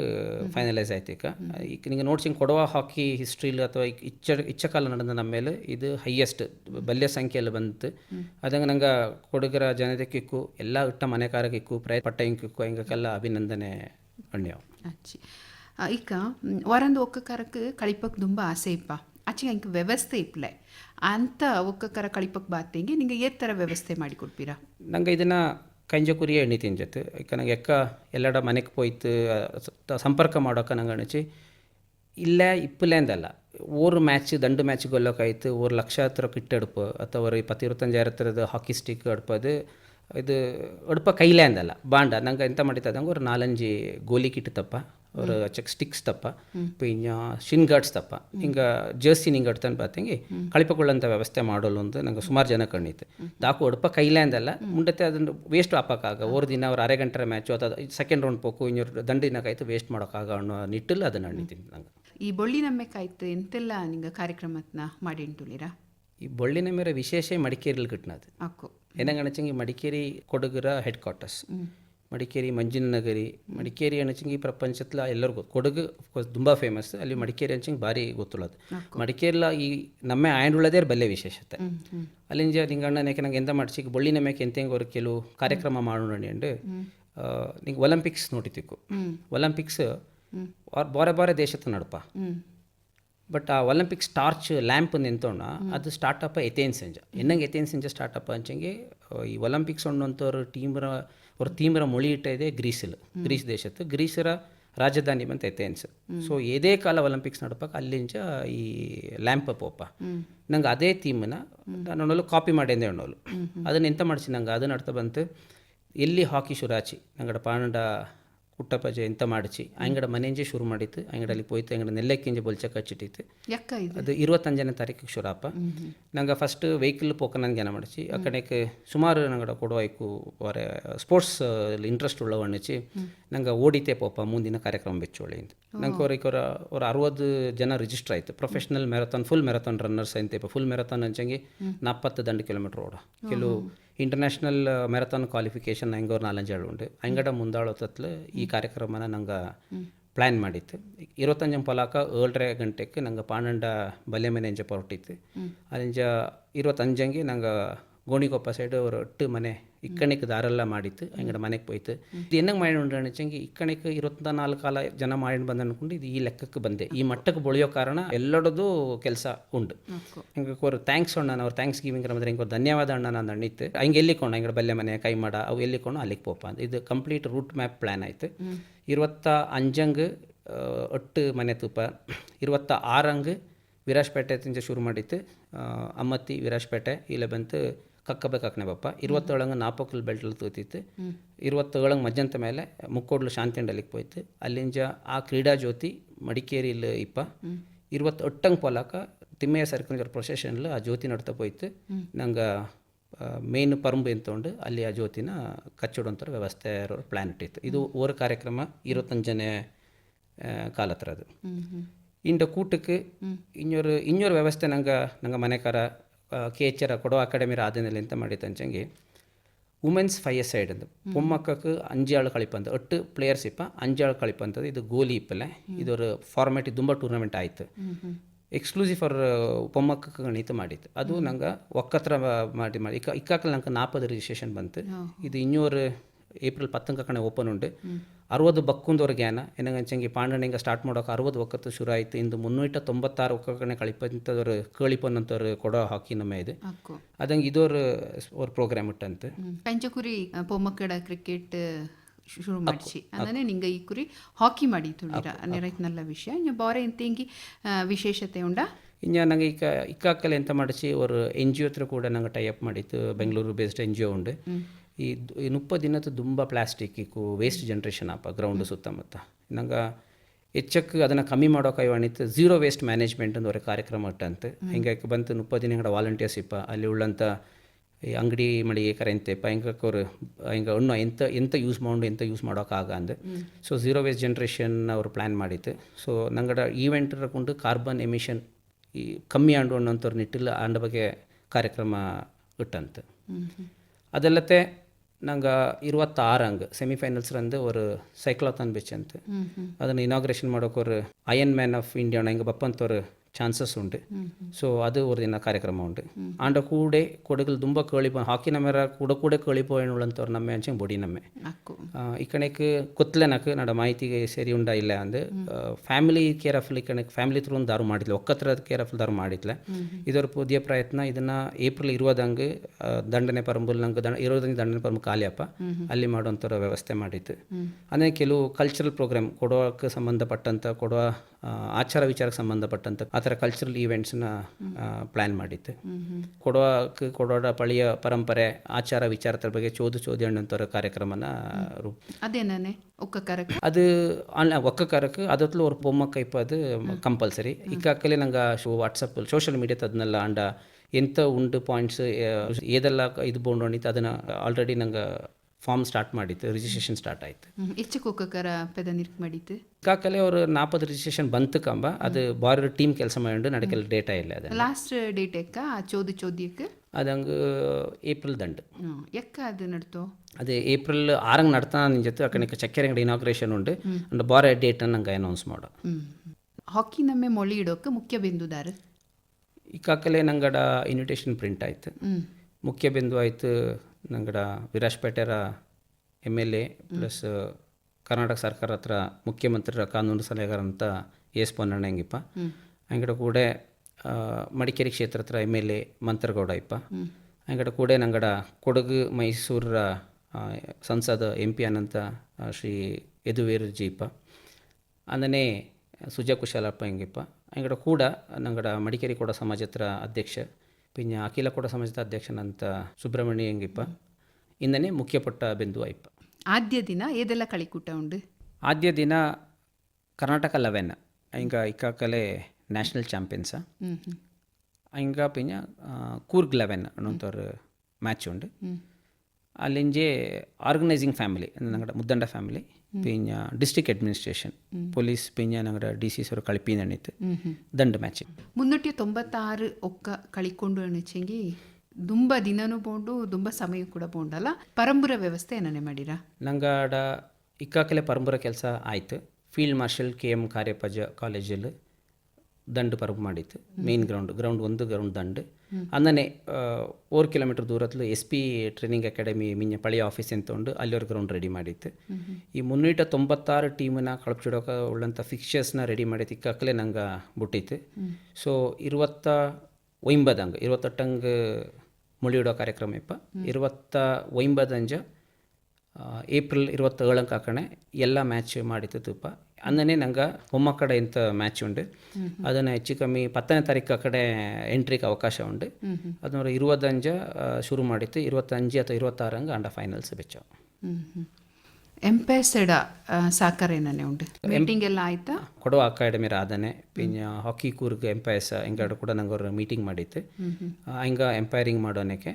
ಫೈನಲೈಸ್ ಆಯ್ತು ಈಗ. ಈಗ ನಿಂಗೆ ನೋಡ್ಸಿ ಕೊಡುವ ಹಾಕಿ ಹಿಸ್ಟ್ರಿಲಿ ಅಥವಾ ಇಚ್ಚ ಇಚ್ಚಕಾಲ ನಡೆದ ನಮ್ಮ ಮೇಲೆ ಇದು ಹೈಯೆಸ್ಟ್ ಬಲ್ಯ ಸಂಖ್ಯೆಯಲ್ಲಿ ಬಂತು. ಅದಂಗೆ ನಂಗೆ ಕೊಡಗರ ಜನತೆಕ್ಕಿಕ್ಕು ಎಲ್ಲ ಇಟ್ಟ ಮನೆಕಾರಕ್ಕಿಕ್ಕು ಪ್ರಯತ್ನ ಪಟ್ಟ ಇಂಕಿಕ್ಕು ಹಿಂಗಕ್ಕೆಲ್ಲ ಅಭಿನಂದನೆ ಅಣ್ಯವು ಅಚ್ಚಿ. ಈಗ ವರಂದು ಒಕ್ಕಕಾರಕ್ಕೆ ಕಳಿಪಕ್ಕೆ ತುಂಬ ಆಸೆ ಇಪ್ಪ. ಆಚೆಗೆ ಹಿಂಗೆ ವ್ಯವಸ್ಥೆ ಇಪ್ಲೆ. ಅಂತ ಒಕ್ಕಕಾರ ಕಳಿಪಕ್ಕೆ ಬಾತಿಂಗೆ ನಿಮಗೆ ಏ ಥರ ವ್ಯವಸ್ಥೆ ಮಾಡಿ ಕೊಡ್ತೀರಾ? ನಂಗೆ ಇದನ್ನು ಕಂಜ ಕುರಿಯ ಎಣ್ಣೆ ತಿಂಜತ್ತು ಈಗ ನಂಗೆ ಎಕ್ಕ ಎಲ್ಲಡ ಮನೆಗೆ ಪೋಯ್ತು ಸ- ಸಂಪರ್ಕ ಮಾಡೋಕೆ ನಂಗೆ ಅಣಚಿ ಇಲ್ಲೇ ಇಪ್ಪಲೆ ಅಂದಲ್ಲ ಓರ್ ಮ್ಯಾಚ್ ದಂಡು ಮ್ಯಾಚ್ ಗೊಲ್ಲೋಕಾಯ್ತು ಓರ್ ಲಕ್ಷ ಹತ್ರ ಕಿಟ್ ಎಡ್ಪು ಅಥವಾ ஒரு பத்து இருபத்தஞ்சாயிரம் ಹತ್ರದ ಹಾಕಿ ಸ್ಟಿಕ್ ಎಡ್ಪದು ಇದು ಎಡ್ಪ ಕೈಲೇ ಅಂದಲ್ಲ ಬಾಂಡ ನಂಗೆ ಎಂತ ಮಾಡಿತ್ತದಂಗೆ ஒரு ನಾಲಂಜಿ ಗೋಲಿ ಕಿಟ್ ತಪ್ಪ ஒரு ಚೆಕ್ ಸ್ಟಿಕ್ಸ್ ತಪ್ಪ ಪಿಂಜ ಶಿನ್ ಗಾರ್ಡ್ಸ್ ತಪ್ಪ ಹಿಂಗೆ ಜರ್ಸಿ ನಿಂಗೆ ಅಡ್ತಾನೆ ಬಾತಂಗೆ ಕಳಿಪಕೊಳ್ಳೋಂಥ ವ್ಯವಸ್ಥೆ ಮಾಡೋಲ್ಲ ಅಂತ ನಂಗೆ ಸುಮಾರು ಜನ ಕಣ್ಣಿತ್ತು ದಾಕು ಒಡಪ ಕೈಲೇ ಅಂದಲ್ಲ ಮುಂಡತೆ ಅದನ್ನು ವೇಸ್ಟ್ ಆಪಕ್ಕಾಗ ಓರ್ ದಿನ ಅವ್ರು ಅರೆ ಗಂಟೆ ಮ್ಯಾಚು ಅಥವಾ ಸೆಕೆಂಡ್ ರೌಂಡ್ ಪೋಕು ಇನ್ನೊರು ದಂಡಿನಾಗಾಯ್ತು ವೇಸ್ಟ್ ಮಾಡೋಕ್ಕಾಗ ಅನ್ನೋ ನಿಟ್ಟಲ್ಲಿ ಅದನ್ನು ಅಣ್ಣಿತೀನಿ ನಂಗೆ. ಈ ಬೊಳ್ಳಿ ನಮ್ಮೆಕಾಯ್ತು ಎಂತೆಲ್ಲ ನಿಂಗೆ ಕಾರ್ಯಕ್ರಮತ್ನ ಮಾಡಿ ಇಂಟುಲಿರಾ ಈ ಬೊಳ್ಳಿನ ಮೇರೆ ವಿಶೇಷ ಮಡಿಕೇರಿಲಿ ಗಿಟ್ನದು ಅಕ್ಕು. ಏನಂಗೆ ಅಣಚಂಗಿ ಮಡಿಕೇರಿ ಕೊಡಗರ ಹೆಡ್ ಕ್ವಾರ್ಟರ್ಸ್ ಮಡಿಕೇರಿ ಮಂಜಿನ ನಗರಿ ಮಡಿಕೇರಿ ಈ ಪ್ರಪಂಚತ್ಲ ಎಲ್ಲರಿಗೂ. ಕೊಡಗು ಅಫ್ಕೋರ್ಸ್ ತುಂಬ ಫೇಮಸ್ ಅಲ್ಲಿ ಮಡಿಕೇರಿ ಅಂಚಿಂಗ್ ಭಾರಿ ಗೊತ್ತುಳ್ಳದು. ಮಡಿಕೇರಿಲ ಈ ನಮ್ಮ ಆಯಂಡುಳ್ಳದೇ ಬಲ್ಲೆ ವಿಶೇಷತೆ. ಅಲ್ಲಿಂದ ನಿಂಗಣ್ಣ ನೇಕೆ ನಂಗೆ ಎಂತ ಮಾಡಿಸಿ ಬಳ್ಳಿ ಮೇಕೆ ಎಂತೆಂಗೆ ಅವ್ರು ಕೆಲವು ಕಾರ್ಯಕ್ರಮ ಮಾಡೋಣ ಅಂಡು ನಿಂಗೆ ಒಲಿಂಪಿಕ್ಸ್ ನೋಡಿತಿಕ್ಕು ಒಲಿಂಪಿಕ್ಸ್ ಬಾರೆ ಬಾರೆ ದೇಶದ ನಡಪ. ಬಟ್ ಆ ಒಲಂಪಿಕ್ಸ್ ಟಾರ್ಚ್ ಲ್ಯಾಂಪ್ ನಿಂತೋಣ ಅದು ಸ್ಟಾರ್ಟಪ್ ಎಥೇನ್ಸ್ ಸಂಜೆ ಎನ್ನಂಗೆ ಎಥೇನ್ಸ್ ಸಂಜೆ ಸ್ಟಾರ್ಟಪ್ ಅಂಚಂಗೆ ಈ ಒಲಿಂಪಿಕ್ಸ್ ಅನ್ನೋಂಥವ್ರು ಟೀಮ್ರ ಅವ್ರ ಮೊಳಿ ಇಟ್ಟ ಇದೆ ಗ್ರೀಸಲ್, ಗ್ರೀಸ್ ದೇಶದ್ದು. ಗ್ರೀಸರ ರಾಜಧಾನಿ ಬಂತ ಎಥೆನ್ಸ್ ಸೊ ಏದೇ ಕಾಲ ಒಲಿಂಪಿಕ್ಸ್ ನಡಪಕ್ಕೆ ಅಲ್ಲಿಂಚ ಈ ಲ್ಯಾಂಪ್ ಪೋಪ ನಂಗೆ ಅದೇ ಥೀಮ್ನ ನಾನು ಕಾಪಿ ಮಾಡಿದ್ದೆ ಹೇಳೋಳು ಅದನ್ನ ಎಂತ ಮಾಡಿಸಿ ನಂಗೆ? ಅದು ನಡ್ತಾ ಬಂತು. ಎಲ್ಲಿ ಹಾಕಿ ಶುರಾಚಿ ನಂಗಡ ಪಾಂಡ ಕುಟ್ಟಪ್ಪಜ ಎಂತ ಮಾಡಿಸಿ. ಅಂಗಡ ಮನೆಂಜೆ ಶುರು ಮಾಡಿತ್ತು. ಅಂಗಡಲ್ಲಿ ಪೋಯ್ತು ಅಂಗಡ ನೆಲ್ಲಕ್ಕಿಂಜೆ ಬೊಲ್ಚ ಕಚ್ಚಿಟ್ಟಿತ್ತು. ಅದು ಇರುವತ್ತಂಜನೇ ತಾರೀಕಿಗೆ ಶುರುಪ್ಪ ನಂಗೆ ಫಸ್ಟ್ ವೆಹಿಕಲ್ ಪೋಕ ನನಗೆ ಏನ ಮಾಡಿಸಿ. ಆ ಕಡೆಗೆ ಸುಮಾರು ನಂಗಡ ಕೊಡುವಾಯ್ಕು ಅವರ ಸ್ಪೋರ್ಟ್ಸ್ ಇಂಟ್ರೆಸ್ಟ್ ಉಳ್ಳವಣಿಸಿ ಅಣ್ಣಿಸಿ ನಂಗೆ ಓಡಿತೆ ಪೋಪ ಮುಂದಿನ ಕಾರ್ಯಕ್ರಮ ಬೆಚ್ಚೋಳಿ ಅಂತ. ನಂಗೆ ಅವ್ರಿಗೆ ಅವರ ಅವ್ರ ಅರವತ್ತು ಜನ ರಿಜಿಸ್ಟರ್ ಆಯಿತು. Professional marathon full marathon runners ಅಂತ ಫುಲ್ ಮ್ಯಾರಥಾನ್ ಅಂಚಂಗೆ ನಾಲ್ಪತ್ತು ದಂಡು ಕಿಲೋಮೀಟ್ರ್ ಓಡ. ಕೆಲವು ಇಂಟರ್ನ್ಯಾಷನಲ್ ಮ್ಯಾರಥಾನ್ ಕ್ವಾಲಿಫಿಕೇಷನ್ ಹೆಂಗೆ ಅವ್ರು ನಾಲೆಂಜ್ ಹೇಳು ಉಂಟು. ಅಂಗಡ ಮುಂದಾಳೋತತ್ಲು ಈ ಕಾರ್ಯಕ್ರಮನ ನಂಗೆ ಪ್ಲ್ಯಾನ್ ಮಾಡಿತ್ತು. ಇರುವತ್ತಂಜಂ ಪಲಾಕ ಏಳರೆ ಗಂಟೆಗೆ ನಂಗೆ ಪಾಂಡಂಡ ಬಲ್ಯ ಮನೆ ಅಂಜ ಹೊರಟಿತ್ತು ಅಲ್ಲಿಂಜ ಇರುವತ್ತಂಜಂಗೆ ನಂಗೆ ಗೋಣಿಕೊಪ್ಪ ಸೈಡ್ ಅವ್ರು ಒಟ್ಟು ಮನೆ ಇಕ್ಕಣಿಕ್ ದಾರೆಲ್ಲ ಮಾಡಿತ್ತು ಅಂಗಡ ಮನೆಗೆ ಹೋಯ್ತು ಇದು ಏನಂಗೆ ಮಾಡಿ ಉಂಡು ಅಣ್ಚಂಗೆ ಇಕ್ಕಣಿಕ್ ಇರುವತ್ತ ನಾಲ್ಕು ಕಾಲ ಜನ ಮಾಡಿ ಬಂದ ಅನ್ಕೊಂಡು ಇದು ಈ ಲೆಕ್ಕಕ್ಕೆ ಬಂದೆ. ಈ ಮಟ್ಟಕ್ಕೆ ಬೆಳೆಯೋ ಕಾರಣ ಎಲ್ಲಡದು ಕೆಲಸ ಉಂಡು ಹಿಂಗೆ ಅವ್ರು ಥ್ಯಾಂಕ್ಸ್ ಅಣ್ಣ ನಾವು ಥ್ಯಾಂಕ್ಸ್ ಗಿವಿಂಗ್ ಅಂದ್ರೆ ಹಿಂಗೆ ಧನ್ಯವಾದ ಅಣ್ಣ ನಾನು ಅಣ್ಣಿತ್ತು. ಹಂಗೆ ಎಲ್ಲಿಕೊಂಡು ಹಿಂಗೆ ಬಲ್ಲೆ ಮನೆ ಕೈ ಮಾಡ ಅವು ಎಲ್ಲಿಕೊಂಡು ಅಲ್ಲಿಗೆ ಪೋಪ ಅಂತ ಇದು ಕಂಪ್ಲೀಟ್ ರೂಟ್ ಮ್ಯಾಪ್ ಪ್ಲ್ಯಾನ್ ಆಯ್ತು. ಇರುವತ್ತ ಅಂಜಂಗ್ ಒಟ್ಟು ಮನೆ ತುಪ್ಪ ಇರುವತ್ತ ಆರಂಗ್ ವಿರಾಜ್ಪೇಟೆ ತಿಂಜ ಶುರು ಮಾಡಿತ್ತು. ಅಮ್ಮತ್ತಿ ವಿರಾಜ್ಪೇಟೆ ಇಲ್ಲ ಬಂತು ಕಕ್ಕಬೇಕು ಹಾಕ್ನೆಬಪ್ಪ ಇರುವತ್ತೇಳಂಗೆ ನಾಪಕ್ಕಲ್ ಬೆಲ್ಟಲ್ಲಿ ತೂತಿತ್ತು ಇರುವತ್ತೇಳಂಗೆ ಮಜ್ಜಂತ ಮೇಲೆ ಮುಕ್ಕೋಡ್ಲು ಶಾಂತಿ ಅಂಡಲಿಕ್ಕೆ ಹೋಯ್ತು ಅಲ್ಲಿಂಜ ಆ ಕ್ರೀಡಾ ಜ್ಯೋತಿ ಮಡಿಕೇರಿ ಇಲ್ಲಿ ಇಪ್ಪ. ಇರುವತ್ತು ಒಟ್ಟಂಗೆ ಪೊಲಾಕ ತಿಮ್ಮೆಯ ಸರ್ಕಲ್ ಪ್ರೊಸೆಷನ್ಲ್ ಆ ಜ್ಯೋತಿ ನಡ್ತಾ ಹೋಯ್ತು ನಂಗೆ ಮೇನ್ ಪರಂಬು ಎಂತೊಂಡು ಅಲ್ಲಿ ಆ ಜ್ಯೋತಿನ ಕಚ್ಚಿಡೋಂಥ ವ್ಯವಸ್ಥೆ ಇರೋ ಪ್ಲ್ಯಾನ್ ಇಟ್ಟಿತ್ತು. ಇದು ಓರ್ ಕಾರ್ಯಕ್ರಮ ಇರುವತ್ತಂಜನೇ ಕಾಲ ಹತ್ರ ಅದು. ಇಂಡ ಕೂಟಕ್ಕೆ ಇನ್ನೊರು ಇನ್ನೊರು ವ್ಯವಸ್ಥೆ ನಂಗೆ ನಂಗೆ ಮನೆಕಾರ ಕೆ ಎಚ್ ಆರ್ ಕೊಡೋ ಅಕಾಡೆಮಿರ ಆದಿನಲ್ಲಿ ಎಂತ ಮಾಡಿತ್ತು ಅಂಚಂಗೆ ವುಮೆನ್ಸ್ ಫೈವ್ ಸೈಡ್ ಅಂದು பொம்மக்கக்கு அஞ்சு ஆள் கழிப்பந்து எட்டு பிளேயர்ஸ் இப்போ அஞ்சு ஆள் கழிப்பந்தது இது கோலி இப்பல இது ஒரு ಫಾರ್ಮ್ಯಾಟ್ ತುಂಬ ಟೂರ್ನಮೆಂಟ್ ಆಯಿತು ಎಕ್ಸ್ಕ್ಲೂಸಿವ್ ಫಾರ್ ಪೊಮ್ಮಕ್ಕಕ್ಕೆ ಗಣಿತ ಮಾಡಿತ್ತು ಅದು ನಂಗೆ ಒಕ್ಕತ್ರ ಮಾಡಿ ಮಾಡಿ ಇಕ್ಕ ಇಕ್ಕಾಕಲ್ಲಿ ನಂಗೆ ನಾಲ್ಪದು ರಿಜಿಸ್ಟ್ರೇಷನ್ ಬಂತು ಇದು ಇನ್ನೂರು ಏಪ್ರಿಲ್ ಪತ್ತಂಕ ಕಣೆ ಓಪನ್ ಉಂಟು ಅರವತ್ತು ಬಕ್ಕುಂದವ್ರ ಜ್ಞಾನ. ಏನಂಗಂಚಂಗಿ ಪಾಂಡಣಿಂಗ ಸ್ಟಾರ್ಟ್ ಮಾಡೋಕೆ ಅರುವತ್ತು ಒಕ್ಕತ್ತು ಶುರು ಆಯಿತು ಇಂದು ಮುನ್ನೂಟ ತೊಂಬತ್ತಾರು ಒಕ್ಕಣೆ ಕಳಿಪಂಥವ್ರು ಕೇಳಿಪನ್ನಂಥವ್ರು ಕೊಡೋ ಹಾಕಿ ನಮ್ಮ ಇದು. ಅದಂಗೆ ಇದೋರು ಅವ್ರ ಪ್ರೋಗ್ರಾಮ್ ಇಟ್ಟಂತೆ. ಪಂಚಕುರಿ ಪೊಮ್ಮಕ್ಕಡ ಕ್ರಿಕೆಟ್ ಶುರು ಮಾಡಿಸಿ. ಅಂದ್ರೆ ನಿಂಗ ಈ ಕುರಿ ಹಾಕಿ ಮಾಡಿ ತುಳಿರ ನೆರೈತ್ನಲ್ಲ ನಲ್ಲ ವಿಷಯ. ಇನ್ನು ಬಾರೆ ಇಂತಿಂಗಿ ವಿಶೇಷತೆ ಉಂಡ? ಇನ್ನು ನಂಗೆ ಈಗ ಇಕ್ಕಾಕಲ್ಲಿ ಎಂತ ಮಾಡಿಸಿ ಅವರು ಎನ್ ಜಿ ಒ ಹತ್ರ ಕೂಡ ನಂಗೆ ಟೈಅಪ್ ಮಾಡಿತ್ತು. Bengaluru based N G O ಉಂಡು. ಈ ನುಪ್ಪ ದಿನದ ತುಂಬ ಪ್ಲಾಸ್ಟಿಕ್ ಇಕ್ಕು ವೇಸ್ಟ್ ಜನ್ರೇಷನ್ ಆಪ ಗ್ರೌಂಡ್ ಸುತ್ತಮುತ್ತ. ನಂಗೆ ಹೆಚ್ಚಕ್ಕೆ ಅದನ್ನು ಕಮ್ಮಿ ಮಾಡೋಕೆ ಇವಣಿತ್ತು ಝೀರೋ ವೇಸ್ಟ್ ಮ್ಯಾನೇಜ್ಮೆಂಟ್ ಅಂತ ಅವ್ರಿಗೆ ಕಾರ್ಯಕ್ರಮ ಇಟ್ಟಂತೆ. ಹಿಂಗೆ ಬಂತು ಮುಪ್ಪ ದಿನ ಹಿಂಗಡ ವಾಲಂಟಿಯರ್ಸ್ ಇಪ್ಪ ಅಲ್ಲಿ ಉಳ್ಳಂಥ ಈ ಅಂಗಡಿ ಮಳಿಗೆ ಕರೆಂತೆಪ್ಪ ಹಿಂಗಕ್ಕೋರು ಹಿಂಗೆ ಹಣ್ಣು ಎಂತ ಎಂತ ಯೂಸ್ ಮಾಡು ಎಂತ ಯೂಸ್ ಮಾಡೋಕ್ಕಾಗ ಅಂದೆ. ಸೊ ಝೀರೋ ವೇಸ್ಟ್ ಜನ್ರೇಷನ್ ಅವರು ಪ್ಲ್ಯಾನ್ ಮಾಡಿತ್ತು. ಸೊ ನಂಗಡ ಈವೆಂಟ್ ಕೊಂಡು ಕಾರ್ಬನ್ ಎಮಿಷನ್ ಈ ಕಮ್ಮಿ ಆಂಡು ಅನ್ನೋಂಥವ್ರು ನಿಟ್ಟಿಲ್ಲ ಆಂಡ ಬಗ್ಗೆ ಕಾರ್ಯಕ್ರಮ ಇಟ್ಟಂತೆ. ಅದಲ್ಲತ್ತೆ ನಂಗೆ ಇರುವತ್ತಾರು ಹಂಗೆ ಸೆಮಿಫೈನಲ್ಸ್ ರಂದು ಒಂದು ಸೈಕ್ಲಾಥಾನ್ ಬಿಚ್ ಅಂತ ಅದನ್ನು ಇನಾಗ್ರೇಷನ್ ಮಾಡೋಕೆ ಅವರು ಅಯನ್ ಮ್ಯಾನ್ ಆಫ್ ಇಂಡಿಯಾಣ ಹಿಂಗೆ ಬಪ್ಪಂತವ್ರು ಚಾನ್ಸಸ್ ಉಂಟು ಸೊ ಅದು ಒಂದು ದಿನ ಕಾರ್ಯಕ್ರಮ ಆಂಡ ಕೂಡೆ ಕೊಡಗಲ್ ತುಂಬ ಕಳಿಪ ಹಾಕಿ ನಮ್ಮ ಕೂಡ ಕೂಡ ಕೇಳಿ ನಮ್ಮ ಅಂಚೆ ಬೊಡಿ ನಮ್ಮ ಈ ಕಣಕ್ಕೆ ಕೊತ್ಲೆನಕ ನಡ ಮಾಹಿತಿಗೆ ಸರಿ ಉಂಡ ಇಲ್ಲ ಅಂದ್ರೆ ಫ್ಯಾಮಿಲಿ ಕೇರ್ ಆಫ್ ಕಣಕ್ಕೆ ಫ್ಯಾಮಿಲಿ ತ್ರೂ ದಾರು ಮಾಡಿದ್ಲು ಒಕ್ಕತ್ರ ಕೇರ್ ಆಫ್ ದಾರು ಮಾಡಿದ್ಲೆ ಇದರ ಪುದಿಯ ಪ್ರಯತ್ನ ಇದನ್ನ ಏಪ್ರಿಲ್ ಇರುವದಂಗೆ ದಂಡನೆ ಪರಂಬುಲ್ ನಂಗೆ ದಂಡ ಇರೋದಂಗೆ ದಂಡನೆ ಪರಂಬು ಕಾಲಿಯಪ್ಪ ಅಲ್ಲಿ ಮಾಡುವಂಥವ್ರ ವ್ಯವಸ್ಥೆ ಮಾಡಿತ್ತು ಅಂದರೆ ಕೆಲವು ಕಲ್ಚರಲ್ ಪ್ರೋಗ್ರಾಮ್ ಕೊಡೋಕ್ಕೆ ಸಂಬಂಧಪಟ್ಟಂಥ ಕೊಡುವ ಆಚಾರ ವಿಚಾರಕ್ಕೆ ಸಂಬಂಧಪಟ್ಟಂಥ ಆ ಥರ ಕಲ್ಚರಲ್ ಈವೆಂಟ್ಸನ್ನ ಪ್ಲ್ಯಾನ್ ಮಾಡಿತ್ತು ಕೊಡುವ ಕೊಡೋಡ ಪಳಿಯ ಪರಂಪರೆ ಆಚಾರ ವಿಚಾರದ ಬಗ್ಗೆ ಚೋದು ಚೋದಿ ಅಂತಾರ ಕಾರ್ಯಕ್ರಮನ ಅದೇನೇ ಒಕ್ಕಕಾರಕ್ಕೆ ಅದು ಒಕ್ಕಕಾರಕ್ಕೆ ಅದತ್ಲು ಅವ್ರ ಬೊಮ್ಮಕ್ಕ ಇಪ್ಪ ಅದು ಕಂಪಲ್ಸರಿ ಇಕ್ಕಾಕಲೇ ನಂಗೆ ಶೋ ವಾಟ್ಸಪ್ ಸೋಷಿಯಲ್ ಮೀಡಿಯಾ ಅದನ್ನೆಲ್ಲ ಅಂಡ ಎಂಥ ಉಂಡು ಪಾಯಿಂಟ್ಸ್ ಏದೆಲ್ಲ ಇದು ಬೋಂಡೋಣಿತ್ತು ಅದನ್ನು ಆಲ್ರೆಡಿ ನಂಗೆ ಫಾರ್ಮ್ ಸ್ಟಾರ್ಟ್ ಮಾಡಿತ್ತು ರಿಜಿಸ್ಟ್ರೇಷನ್ ಸ್ಟಾರ್ಟ್ ಆಯಿತು. ಹೆಚ್ಚು ಕೋಕಕರ ಪೆದ ನಿರ್ಕ್ ಮಾಡಿತ್ತು ಕಾಕಲೆ ಅವರು ನಾಪದ ರಿಜಿಸ್ಟ್ರೇಷನ್ ಬಂತು ಕಂಬ ಅದು ಬಾರಿ ಟೀಮ್ ಕೆಲಸ ಮಾಡಿ ನಡಕಲ್ಲಿ ಡೇಟಾ ಇಲ್ಲ ಅದು ಲಾಸ್ಟ್ ಡೇಟ್ ಎಕ್ಕ? ಆ ಚೋದು ಚೋದ್ಯಕ್ಕೆ? ಅದಂಗೆ ಏಪ್ರಿಲ್ ದಂಡು. ಎಕ್ಕ ಅದು ನಡ್ತೋ? ಅದು ಏಪ್ರಿಲ್ ಆರಂಗ್ ನಡ್ತಾ ನಿನ್ನ ಜೊತೆ ಅಕ್ಕನಿಗೆ ಚಕ್ಕೆರೆ ಅಂಗಡಿ ಇನಾಗ್ರೇಷನ್ ಉಂಡು. ಅಂಡ್ ಬಾರಿ ಡೇಟನ್ನು ನಂಗೆ ಅನೌನ್ಸ್ ಮಾಡೋ. ಹಾಕಿ ನಮ್ಮೆ ಮೊಳಿ ಇಡೋಕೆ ಮುಖ್ಯ ಬಿಂದುದಾರ? ಕಾಕಲೆ ನಂಗಡ ಇನ್ವಿಟೇಷನ್ ಪ್ರಿಂಟ್ ಆಯ್ತು. ಮುಖ್ಯ ಬಿಂದು ಆಯಿತು ನಂಗಡ ವಿರಾಜ್ಪೇಟೆರ M L A plus Karnataka ಸರ್ಕಾರ ಹತ್ರ ಮುಖ್ಯಮಂತ್ರಿರ ಕಾನೂನು ಸಲಹೆಗಾರ ಅಂತ ಎಸ್ ಪೊನ್ನಣ್ಣ ಹೆಂಗಿಪ್ಪ ಹಂಗಡ ಕೂಡ ಮಡಿಕೇರಿ ಕ್ಷೇತ್ರ ಹತ್ರ ಎಂ ಎಲ್ ಎ ಮಂತ್ರಗೌಡ ಇಪ್ಪ. ಹಂಗಡೆ ಕೂಡ ನಂಗಡ ಕೊಡಗು ಮೈಸೂರ ಸಂಸದ ಎಂ ಪಿ ಅನಂತ ಶ್ರೀ ಯದುವೀರ್ಜಿ ಇಪ್ಪ. ಅಂದನೆ ಸುಜಾ ಕುಶಾಲಪ್ಪ ಹೆಂಗಿಪ್ಪ. ಅಂಗಡ ಕೂಡ ನಂಗಡ ಮಡಿಕೇರಿ ಕೂಡ ಸಮಾಜತ್ರ ಅಧ್ಯಕ್ಷ ಪಿನ್ನ ಅಖಿಲ ಕೂಡ ಸಮಾಜದ ಅಧ್ಯಕ್ಷನಂತ ಸುಬ್ರಹ್ಮಣ್ಯ ಹೆಂಗಿಪ್ಪ ಮುಖ್ಯ ಮುಖ್ಯಪಟ್ಟ ಬಿಂದು ಅಯ್ಯಪ್ಪ ಆದ್ಯ ದಿನ ಏದೆಲ್ಲ ಕಳಿಕೂಟ ಉಂಡು ಆದ್ಯ ದಿನ ಕರ್ನಾಟಕ ಲೆವೆನ್ ಹಿಂಗ ಇಕ್ಕಾಕಲೆ ನ್ಯಾಷನಲ್ ಚಾಂಪಿಯನ್ಸ ಹಿಂಗ ಪಿಂಜ ಕೂರ್ಗ್ ಲೆವೆನ್ ಅನ್ನೋಂಥವ್ರು ಮ್ಯಾಚ್ ಉಂಡು ಅಲ್ಲಿಂಜೆ ಆರ್ಗನೈಸಿಂಗ್ ಫ್ಯಾಮಿಲಿ ನಂಗಡ ಮುದ್ದಂಡ ಫ್ಯಾಮಿಲಿ ಪಿನ್ನ ಡಿಸ್ಟ್ರಿಕ್ಟ್ ಅಡ್ಮಿನಿಸ್ಟ್ರೇಷನ್ ಪೊಲೀಸ್ ಪಿನ್ನ ನಂಗಡ ಡಿ ಸಿ ಸರ್ ಕಳಿಪಿ ನಡೀತು. ದಂಡ ಮ್ಯಾಚ್. ಮುನ್ನೂಟಿ ತೊಂಬತ್ತಾರು ಒಕ್ಕ ಕಳಿಕೊಂಡು ಅನಿಚೆಂಗಿ ದುಂಬ ದಿನನೂ ಬೋಂಡು ದುಂಬ ಸಮಯ ಕೂಡ ಬೋಂಡಲ್ಲ. ಪರಂಬುರ ವ್ಯವಸ್ಥೆ ಏನನ್ನೇ ಮಾಡಿರ? ನಂಗಾಡ ಇಕ್ಕಾಕಲೆ ಪರಂಬುರ ಕೆಲಸ ಆಯಿತು. ಫೀಲ್ಡ್ ಮಾರ್ಷಲ್ ಕೆ ಎಂ ಕಾರ್ಯಪಜ ಕಾಲೇಜಲ್ಲಿ ದಂಡು ಪರ್ಬ್ ಮಾಡಿತ್ತು. ಮೇನ್ ಗ್ರೌಂಡ್ ಗ್ರೌಂಡ್ ಒಂದು ಗ್ರೌಂಡ್ ದಂಡು. ಅಂದನೆ ಓರ್ ಕಿಲೋಮೀಟರ್ ದೂರದಲ್ಲಿ ಎಸ್ ಪಿ ಟ್ರೈನಿಂಗ್ ಅಕಾಡೆಮಿ ಮಿಂಜ ಪಳೆಯ ಆಫೀಸ್ ಅಂತ ಉಂಡು ಅವ್ರ ಗ್ರೌಂಡ್ ರೆಡಿ ಮಾಡಿತ್ತು. ಈ ಮುನ್ನೂಟ ತೊಂಬತ್ತಾರು ಟೀಮನ್ನ ಕಳಪಿಡೋಕೆ ಉಳ್ಳಂಥ ಫಿಕ್ಚರ್ಸ್ನ ರೆಡಿ ಮಾಡಿತ್ತು ಕಕ್ಕಲೆ ನಂಗೆ ಬಿಟ್ಟಿತ್ತು. ಸೊ ಇರುವತ್ತ ಒಂಬದಂಗೆ ಇರುವತ್ತಟ್ಟಂಗೆ ಮುಳಿಯಿಡೋ ಕಾರ್ಯಕ್ರಮ ಇಪ್ಪ. ಇರುವತ್ತ ಒಂಬದಂಜ ಏಪ್ರಿಲ್ ಇರುವತ್ತೇಳಂಗೆ ಕಾಕಣೆ ಎಲ್ಲ ಮ್ಯಾಚ್ ಮಾಡಿತ್ತು ತುಪ್ಪ. ಅಂದನೆ ನಂಗೆ ಬೊಮ್ಮ ಕಡೆ ಇಂಥ ಮ್ಯಾಚ್ ಉಂಡು ಅದನ್ನು ಹೆಚ್ಚು ಕಮ್ಮಿ ಪತ್ತನೇ ತಾರೀಕು ಆ ಕಡೆ ಎಂಟ್ರಿಗೆ ಅವಕಾಶ ಉಂಡು ಅದನ್ನ ಇರುವತ್ತಂಜ ಶುರು ಮಾಡಿತ್ತು. ಇರುವತ್ತಂಜು ಅಥವಾ ಇರುವತ್ತಾರಂಗೆ ಅಂಡ ಫೈನಲ್ಸ್ ಬೆಚ್ಚವು ಎಂಪೆಸೆಡ ಸಾಕಾರ ಏನನ್ನೇ ಉಂಡು ಮೀಟಿಂಗ್ ಎಲ್ಲ ಆಯ್ತಾ? ಕೊಡವ ಅಕಾಡೆಮಿ ರಾಧನೆ ಪಿಂಜ ಹಾಕಿ ಕೂರ್ಗ್ ಎಂಪೈರ್ಸ್ ಹಿಂಗಾಡು ಕೂಡ ನಂಗೆ ಅವ್ರ ಮೀಟಿಂಗ್ ಮಾಡಿತ್ತು. ಹಿಂಗ ಎಂಪೈರಿಂಗ್ ಮಾಡೋನಕ್ಕೆ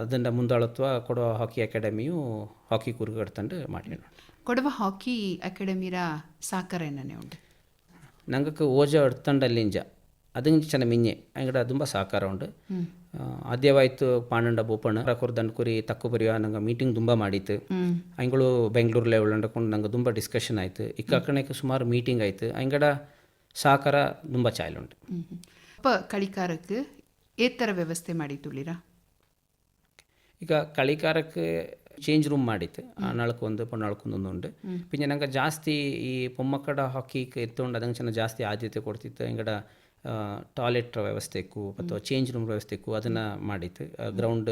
ಅದನ್ನ ಮುಂದಾಳತ್ವ ಕೊಡವ ಹಾಕಿ ಅಕಾಡೆಮಿಯು ಹಾಕಿ ಕೂರ್ಗ್ ಎಡ್ತಂಡು ಮಾಡಿ ಕೊಡವ ಹಾಕಿ ಅಕಾಡೆಮಿರ ಸಾಕಾರ ಏನೇ ಉಂಟು? ನಂಗಕ್ಕೆ ಓಜ ಎಡ್ತಂಡಲ್ಲಿಂಜ ಅದಂಗೆ ಚೆನ್ನ ಮಿಂಜೆ ಅಂಗಡ ತುಂಬ ಸಾಕಾರ ಉಂಡು ಆದ್ಯವಾಯ್ತು ಪಾಂಡಂಡ ಬೋಪಣ್ಣ ರಕೋರ್ ಕುರಿ ತಕ್ಕು ಬರೆಯುವ ನಂಗೆ ಮೀಟಿಂಗ್ ತುಂಬ ಮಾಡಿತ್ತು. ಅಂಗಳು ಲೆವೆಲ್ ಉಂಡಕೊಂಡು ನಂಗೆ ತುಂಬ ಡಿಸ್ಕಷನ್ ಆಯಿತು. ಇಕ್ಕಣಕ್ಕೆ ಸುಮಾರು ಮೀಟಿಂಗ್ ಆಯಿತು. ಅಂಗಡ ಸಹಕಾರ ತುಂಬ ಚಾಯ್ಲುಂಟು ಉಂಟು. ಅಪ್ಪ ಕಳಿಕಾರಕ್ಕೆ ಏತರ ವ್ಯವಸ್ಥೆ ಮಾಡಿ ತುಳಿರ ಈಗ ಕಳಿಕಾರಕ್ಕೆ ಚೇಂಜ್ ರೂಮ್ ಮಾಡಿತ್ತು ನಾಲ್ಕು ಒಂದು ಪೊನ್ನಾಳ್ಕೊಂದು ಒಂದು ಉಂಡು പിന്നെ ನಂಗೆ ಜಾಸ್ತಿ ಈ ಪೊಮ್ಮಕ್ಕಡ ಹಾಕಿಗೆ ಎತ್ತುಂಡು ಅದಂಗೆ ಚೆನ್ನ ಜಾಸ್ತಿ ಆದ್ಯತೆ ಕೊಡ್ತಿತ್ತು ಹಿಂಗಡ ಟಾಯ್ಲೆಟ್ ವ್ಯವಸ್ಥೆ ಇಕ್ಕು ಅಥವಾ ಚೇಂಜ್ ರೂಮ್ ವ್ಯವಸ್ಥೆ ಇಕ್ಕು ಅದನ್ನು ಮಾಡಿತ್ತು ಗ್ರೌಂಡ್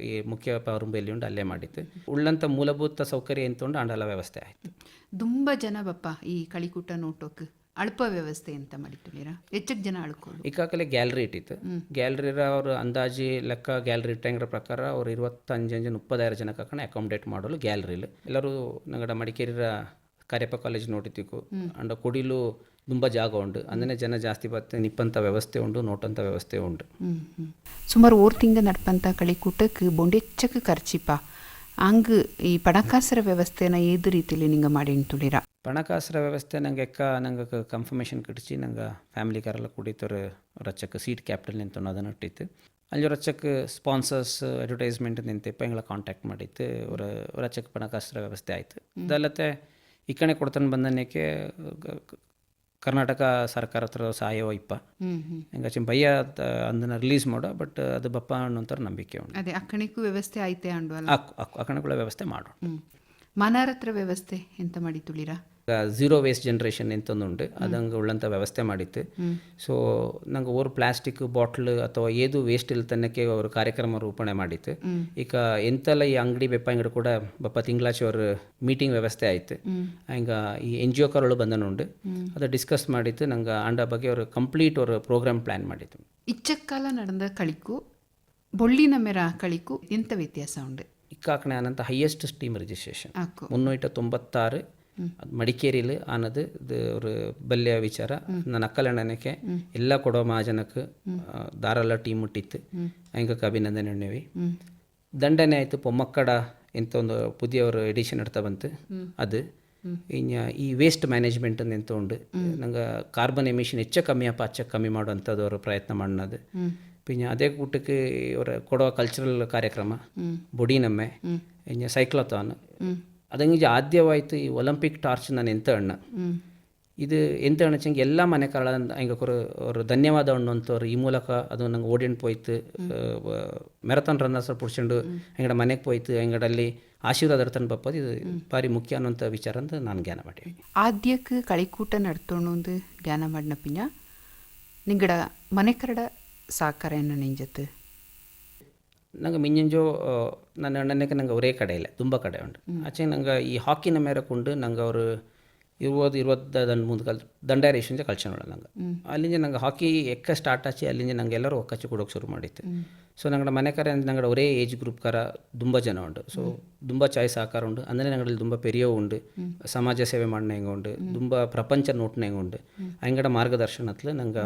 ಈ ಮುಖ್ಯ ಪವರ್ ಎಲ್ಲಿ ಉಂಟು ಅಲ್ಲೇ ಮಾಡಿತ್ತು ಉಳ್ಳಂಥ ಮೂಲಭೂತ ಸೌಕರ್ಯ ಎಂತುಂಡು ಅಂಡಲ ವ್ಯವಸ್ಥೆ ಆಯಿತು ತುಂಬ ಜನ ಬಪ್ಪ ಈ ಕಳಿಕೂಟ ನೋಟೋಕ್ ಅಳ್ಪ ವ್ಯವಸ್ಥೆ ಅಂತ ಮಾಡಿಟ್ಟಿದ್ದೀರಾ? ಹೆಚ್ಚು ಜನ ಅಳ್ಕೊಂಡು ಈಗಾಗಲೇ ಗ್ಯಾಲ್ರಿ ಇಟ್ಟಿತ್ತು. ಗ್ಯಾಲರಿರ ಅವರು ಅಂದಾಜಿ ಲೆಕ್ಕ ಗ್ಯಾಲ್ರಿ ಟೈಂಗ್ರ ಪ್ರಕಾರ ಅವ್ರು ಇರುವತ್ತಂಜು ಅಂಜನ್ ಮುಪ್ಪದಾರು ಜನ ಕಣ ಅಕಾಮಿಡೇಟ್ ಮಾಡಲು ಗ್ಯಾಲರಿಲಿ. ಎಲ್ಲರೂ ನಂಗಡ ಮಡಿಕೇರಿರ ಕಾರ್ಯಪ ಕಾಲೇಜ್ ನೋಡಿತಿಕ್ಕು ಅಂಡ ಕುಡಿಲು ತುಂಬಾ ಜಾಗ ಉಂಡು ಅಂದನೆ ಜನ ಜಾಸ್ತಿ ಬತ್ತೆ ನಿಪ್ಪಂತ ವ್ಯವಸ್ಥೆ ಉಂಡು ನೋಟಂತ ವ್ಯವಸ್ಥೆ ಉಂಡು ಸುಮಾರು ಓರ್ ತಿಂಗ ನಡ್ಪಂಥ ಕಳಿಕೂಟಕ್ಕೆ ಬೊಂಡೆಚ್ಚಕ್ಕೆ ಖರ್ಚಿಪ್ಪ. ಹಂಗ ಈ ಪಣಕಾಸರ ವ್ಯವಸ್ಥೆನ ಏದು ರೀತಿಯಲ್ಲಿ ನಿಂಗ ಮಾಡಿ ತುಳಿರ ಪಣಕಾಸರ ವ್ಯವಸ್ಥೆ ನಂಗೆ ಎಕ್ಕ ನಂಗೆ ಕನ್ಫರ್ಮೇಷನ್ ಕಿಡಿಸಿ ನಂಗೆ ಫ್ಯಾಮಿಲಿ ಕಾರೆಲ್ಲ ಕುಡಿತವ್ರು ರಚಕ್ಕೆ ಸೀಟ್ ಕ್ಯಾಪಿಟಲ್ ನಿಂತು ಅದನ್ನು ಇಟ್ಟಿತ್ತು. ಅಲ್ಲಿ ರಚಕ್ಕೆ ಸ್ಪಾನ್ಸರ್ಸ್ ಅಡ್ವರ್ಟೈಸ್ಮೆಂಟ್ ನಿಂತೆ ಎಂಗಳ ಕಾಂಟ್ಯಾಕ್ಟ್ ಮಾಡಿತ್ತು. ಅವರ ರಚಕ್ ಪಣಕಾಸರ ವ್ಯವಸ್ಥೆ ಆಯಿತು. ಅದಲ್ಲತ್ತೆ ಈ ಕಡೆ ಕೊಡ್ತಾನೆ ಬಂದನೇಕೆ ಕರ್ನಾಟಕ ಸರ್ಕಾರ ಹತ್ರ ಸಹಾಯವ ಇಪ್ಪ. ಹೆಂಗಾಚೆ ಭಯ ಅದನ್ನ ರಿಲೀಸ್ ಮಾಡೋ ಬಟ್ ಅದು ಬಪ್ಪ ಅನ್ನೋಂಥರ ನಂಬಿಕೆ ಉಂಟು. ಅದೇ ಅಕ್ಕಣಿಗೂ ವ್ಯವಸ್ಥೆ ಆಯ್ತೆ ಅಂಡು ಅಲ್ಲ ಆ ಕಣಗಳ ವ್ಯವಸ್ಥೆ ಮಾಡೋಣ. ಮನಾರತ್ರ ವ್ಯವಸ್ಥೆ ಎಂತ ಮಾಡಿ ತುಳಿರ? ಝೀರೋ ವೇಸ್ಟ್ ಜನ್ರೇಷನ್ ಎಂತೊಂದುಂಟು ಅದಂಗೆ ಉಳ್ಳಂಥ ವ್ಯವಸ್ಥೆ ಮಾಡಿತ್ತು. ಸೊ ನಂಗೆ ಓರ್ ಪ್ಲಾಸ್ಟಿಕ್ ಬಾಟ್ಲ್ ಅಥವಾ ಏದು ವೇಸ್ಟ್ ಇಲ್ಲ ತನ್ನಕ್ಕೆ ಅವರು ಕಾರ್ಯಕ್ರಮ ರೂಪಣೆ ಮಾಡಿತ್ತು. ಈಗ ಎಂತೆಲ್ಲ ಈ ಅಂಗಡಿ ಬೆಪ್ಪ ಅಂಗಡಿ ಕೂಡ ಬಪ್ಪ ತಿಂಗಳಾಚೆ ಅವ್ರ ಮೀಟಿಂಗ್ ವ್ಯವಸ್ಥೆ ಆಯ್ತು. ಹಂಗ ಈ ಎನ್ ಜಿ ಒ ಬಂದನು ಬಂದನುಂಡು ಅದು ಡಿಸ್ಕಸ್ ಮಾಡಿತ್ತು ನಂಗೆ ಅಂಡ ಬಗ್ಗೆ ಅವರು ಕಂಪ್ಲೀಟ್ ಅವ್ರ ಪ್ರೋಗ್ರಾಮ್ ಪ್ಲ್ಯಾನ್ ಮಾಡಿತ್ತು. ಇಚ್ಚಕ್ಕಾಲ ನಡೆದ ಕಳಿಕು ಬೊಳ್ಳಿನ ಮೇರ ಕಳಿಕು ಎಂಥ ವ್ಯತ್ಯಾಸ ಉಂಟು? ಇಕ್ಕಾಕಣೆ ಅನಂತ ಹೈಯೆಸ್ಟ್ ಸ್ಟೀಮ್ ರಿಜಿಸ್ಟ್ರೇಷನ್ ಮುನ್ನೂಟ ತೊಂಬತ್ತಾರು ಮಡಿಕೇರಿಲಿ ಆನದು ಇದು ಒಂದು ಬಲ್ಯ ವಿಚಾರ. ನನ್ನ ಅಕ್ಕಲಣ್ಣನಕ್ಕೆ ಎಲ್ಲ ಕೊಡೋ ಮಹಾಜನಕ್ಕೆ ದಾರಲ್ಲ ಟೀಮ್ ಮುಟ್ಟಿತ್ತು. ಹಂಗಕ್ಕೆ ಅಭಿನಂದನೆ ಎಣ್ಣೆವಿ ದಂಡನೆ ಆಯಿತು ಪೊಮ್ಮಕ್ಕಡ ಇಂಥ ಒಂದು ಪುದಿಯವರು ಎಡಿಷನ್ ಇಡ್ತಾ ಬಂತು. ಅದು. ಇನ್ನು ಈ ವೇಸ್ಟ್ ಮ್ಯಾನೇಜ್ಮೆಂಟ್ ಎಂತ ಉಂಡು. ನಂಗೆ ಕಾರ್ಬನ್ ಎಮಿಷನ್ ಹೆಚ್ಚ ಕಮ್ಮಿ ಅಪ್ಪ ಅಚ್ಚ ಕಮ್ಮಿ ಮಾಡುವಂಥದ್ದು ಅವರು ಪ್ರಯತ್ನ ಮಾಡೋದು പിന്നെ അതേ ಕಲ್ಚರಲ್ ಕಾರ್ಯಕ್ರಮ. കൊടവ കൾച്ചറൽ ಇನ್ಯಾ ബൊഡീനമ്മ സൈക്ലത്തോൺ ಅದಂಗೆ ಆದ್ಯವಾಯ್ತು ಈ ಒಲಂಪಿಕ್ ಟಾರ್ಚ್ ನಾನು ಎಂತ ಅಣ್ಣ. ಇದು ಎಂತ ಅಣ್ಣಚಂಗೆ ಎಲ್ಲ ಮನೆ ಕಾಳ ಹಂಗೆ ಅವರು ಧನ್ಯವಾದ ಅನ್ನೋಂಥವ್ರು ಈ ಮೂಲಕ ಅದು ನಂಗೆ ಓಡಿಂಡ್ ಪೋಯ್ತು ಮ್ಯಾರಥಾನ್ ರನ್ನರ್ಸ್ ಪುಡ್ಸ್ಕೊಂಡು ಹೆಂಗಡ ಮನೆಗೆ ಪೋಯ್ತು ಹೆಂಗಡಲ್ಲಿ ಆಶೀರ್ವಾದ ಅರ್ಥನ ಬಪ್ಪದು ಇದು ಭಾರಿ ಮುಖ್ಯ ಅನ್ನೋಂಥ ವಿಚಾರ ಅಂತ ನಾನು ಜ್ಞಾನ ಮಾಡೀವಿ ಆದ್ಯಕ್ಕೆ ಕಳಿಕೂಟ ನಡ್ತೋಣೊಂದು ಧ್ಯಾನ ಮಾಡಿನ ಪಿಂಜ ನಿಂಗಡ ಮನೆ ಕರಡ ಸಾಕಾರ ನಿಂಜತ್ತು ನಂಗೆ ಮಿಂಜೋ ನನ್ನ ಅಣ್ಣನಕ್ಕೆ ನಂಗೆ ಅವರೇ ಕಡೆ ಇಲ್ಲ ತುಂಬ ಕಡೆ ಉಂಟು. ಆಚೆ ನಂಗೆ ಈ ಹಾಕಿನ ಮೇರಕೊಂಡು ನಂಗೆ ಅವರು ಇರುವುದು ಇರುವತ್ತ ದಂಡ ಮುಂದೆ ಕಲ್ ದಂಡಾರೇಷನ್ಜ ಕಳ್ಸೋಣ ನಂಗೆ. ಅಲ್ಲಿಂದ ನಂಗೆ ಹಾಕಿ ಎಕ್ಕ ಸ್ಟಾರ್ಟ್ ಆಚೆ ಅಲ್ಲಿಂದ ನಂಗೆ ಎಲ್ಲರೂ ಒಕ್ಕಚ್ಚಿ ಕೊಡೋಕೆ ಶುರು ಮಾಡಿತ್ತು. ಸೊ ನಂಗೆ ಮನೆ ಕರೆ ನಂಗಡ ಅವರೇ ಏಜ್ ಗ್ರೂಪ್ ಕರ ತುಂಬ ಜನ ಉಂಟು. ಸೊ ತುಂಬ ಚಾಯ್ಸ್ ಆಕಾರ ಉಂಟು. ಅಂದರೆ ನಂಗಡಲ್ಲಿ ತುಂಬ ಪೆರಿಯೋ ಉಂಡು ಸಮಾಜ ಸೇವೆ ಮಾಡಿನ ಹೆಂಗೆ ಉಂಡು ತುಂಬ ಪ್ರಪಂಚ ನೋಟ್ನ ಹೆಂಗೆ ಉಂಡು ಹಂಗಡ ಮಾರ್ಗದರ್ಶನತ್ಲು ನಂಗೆ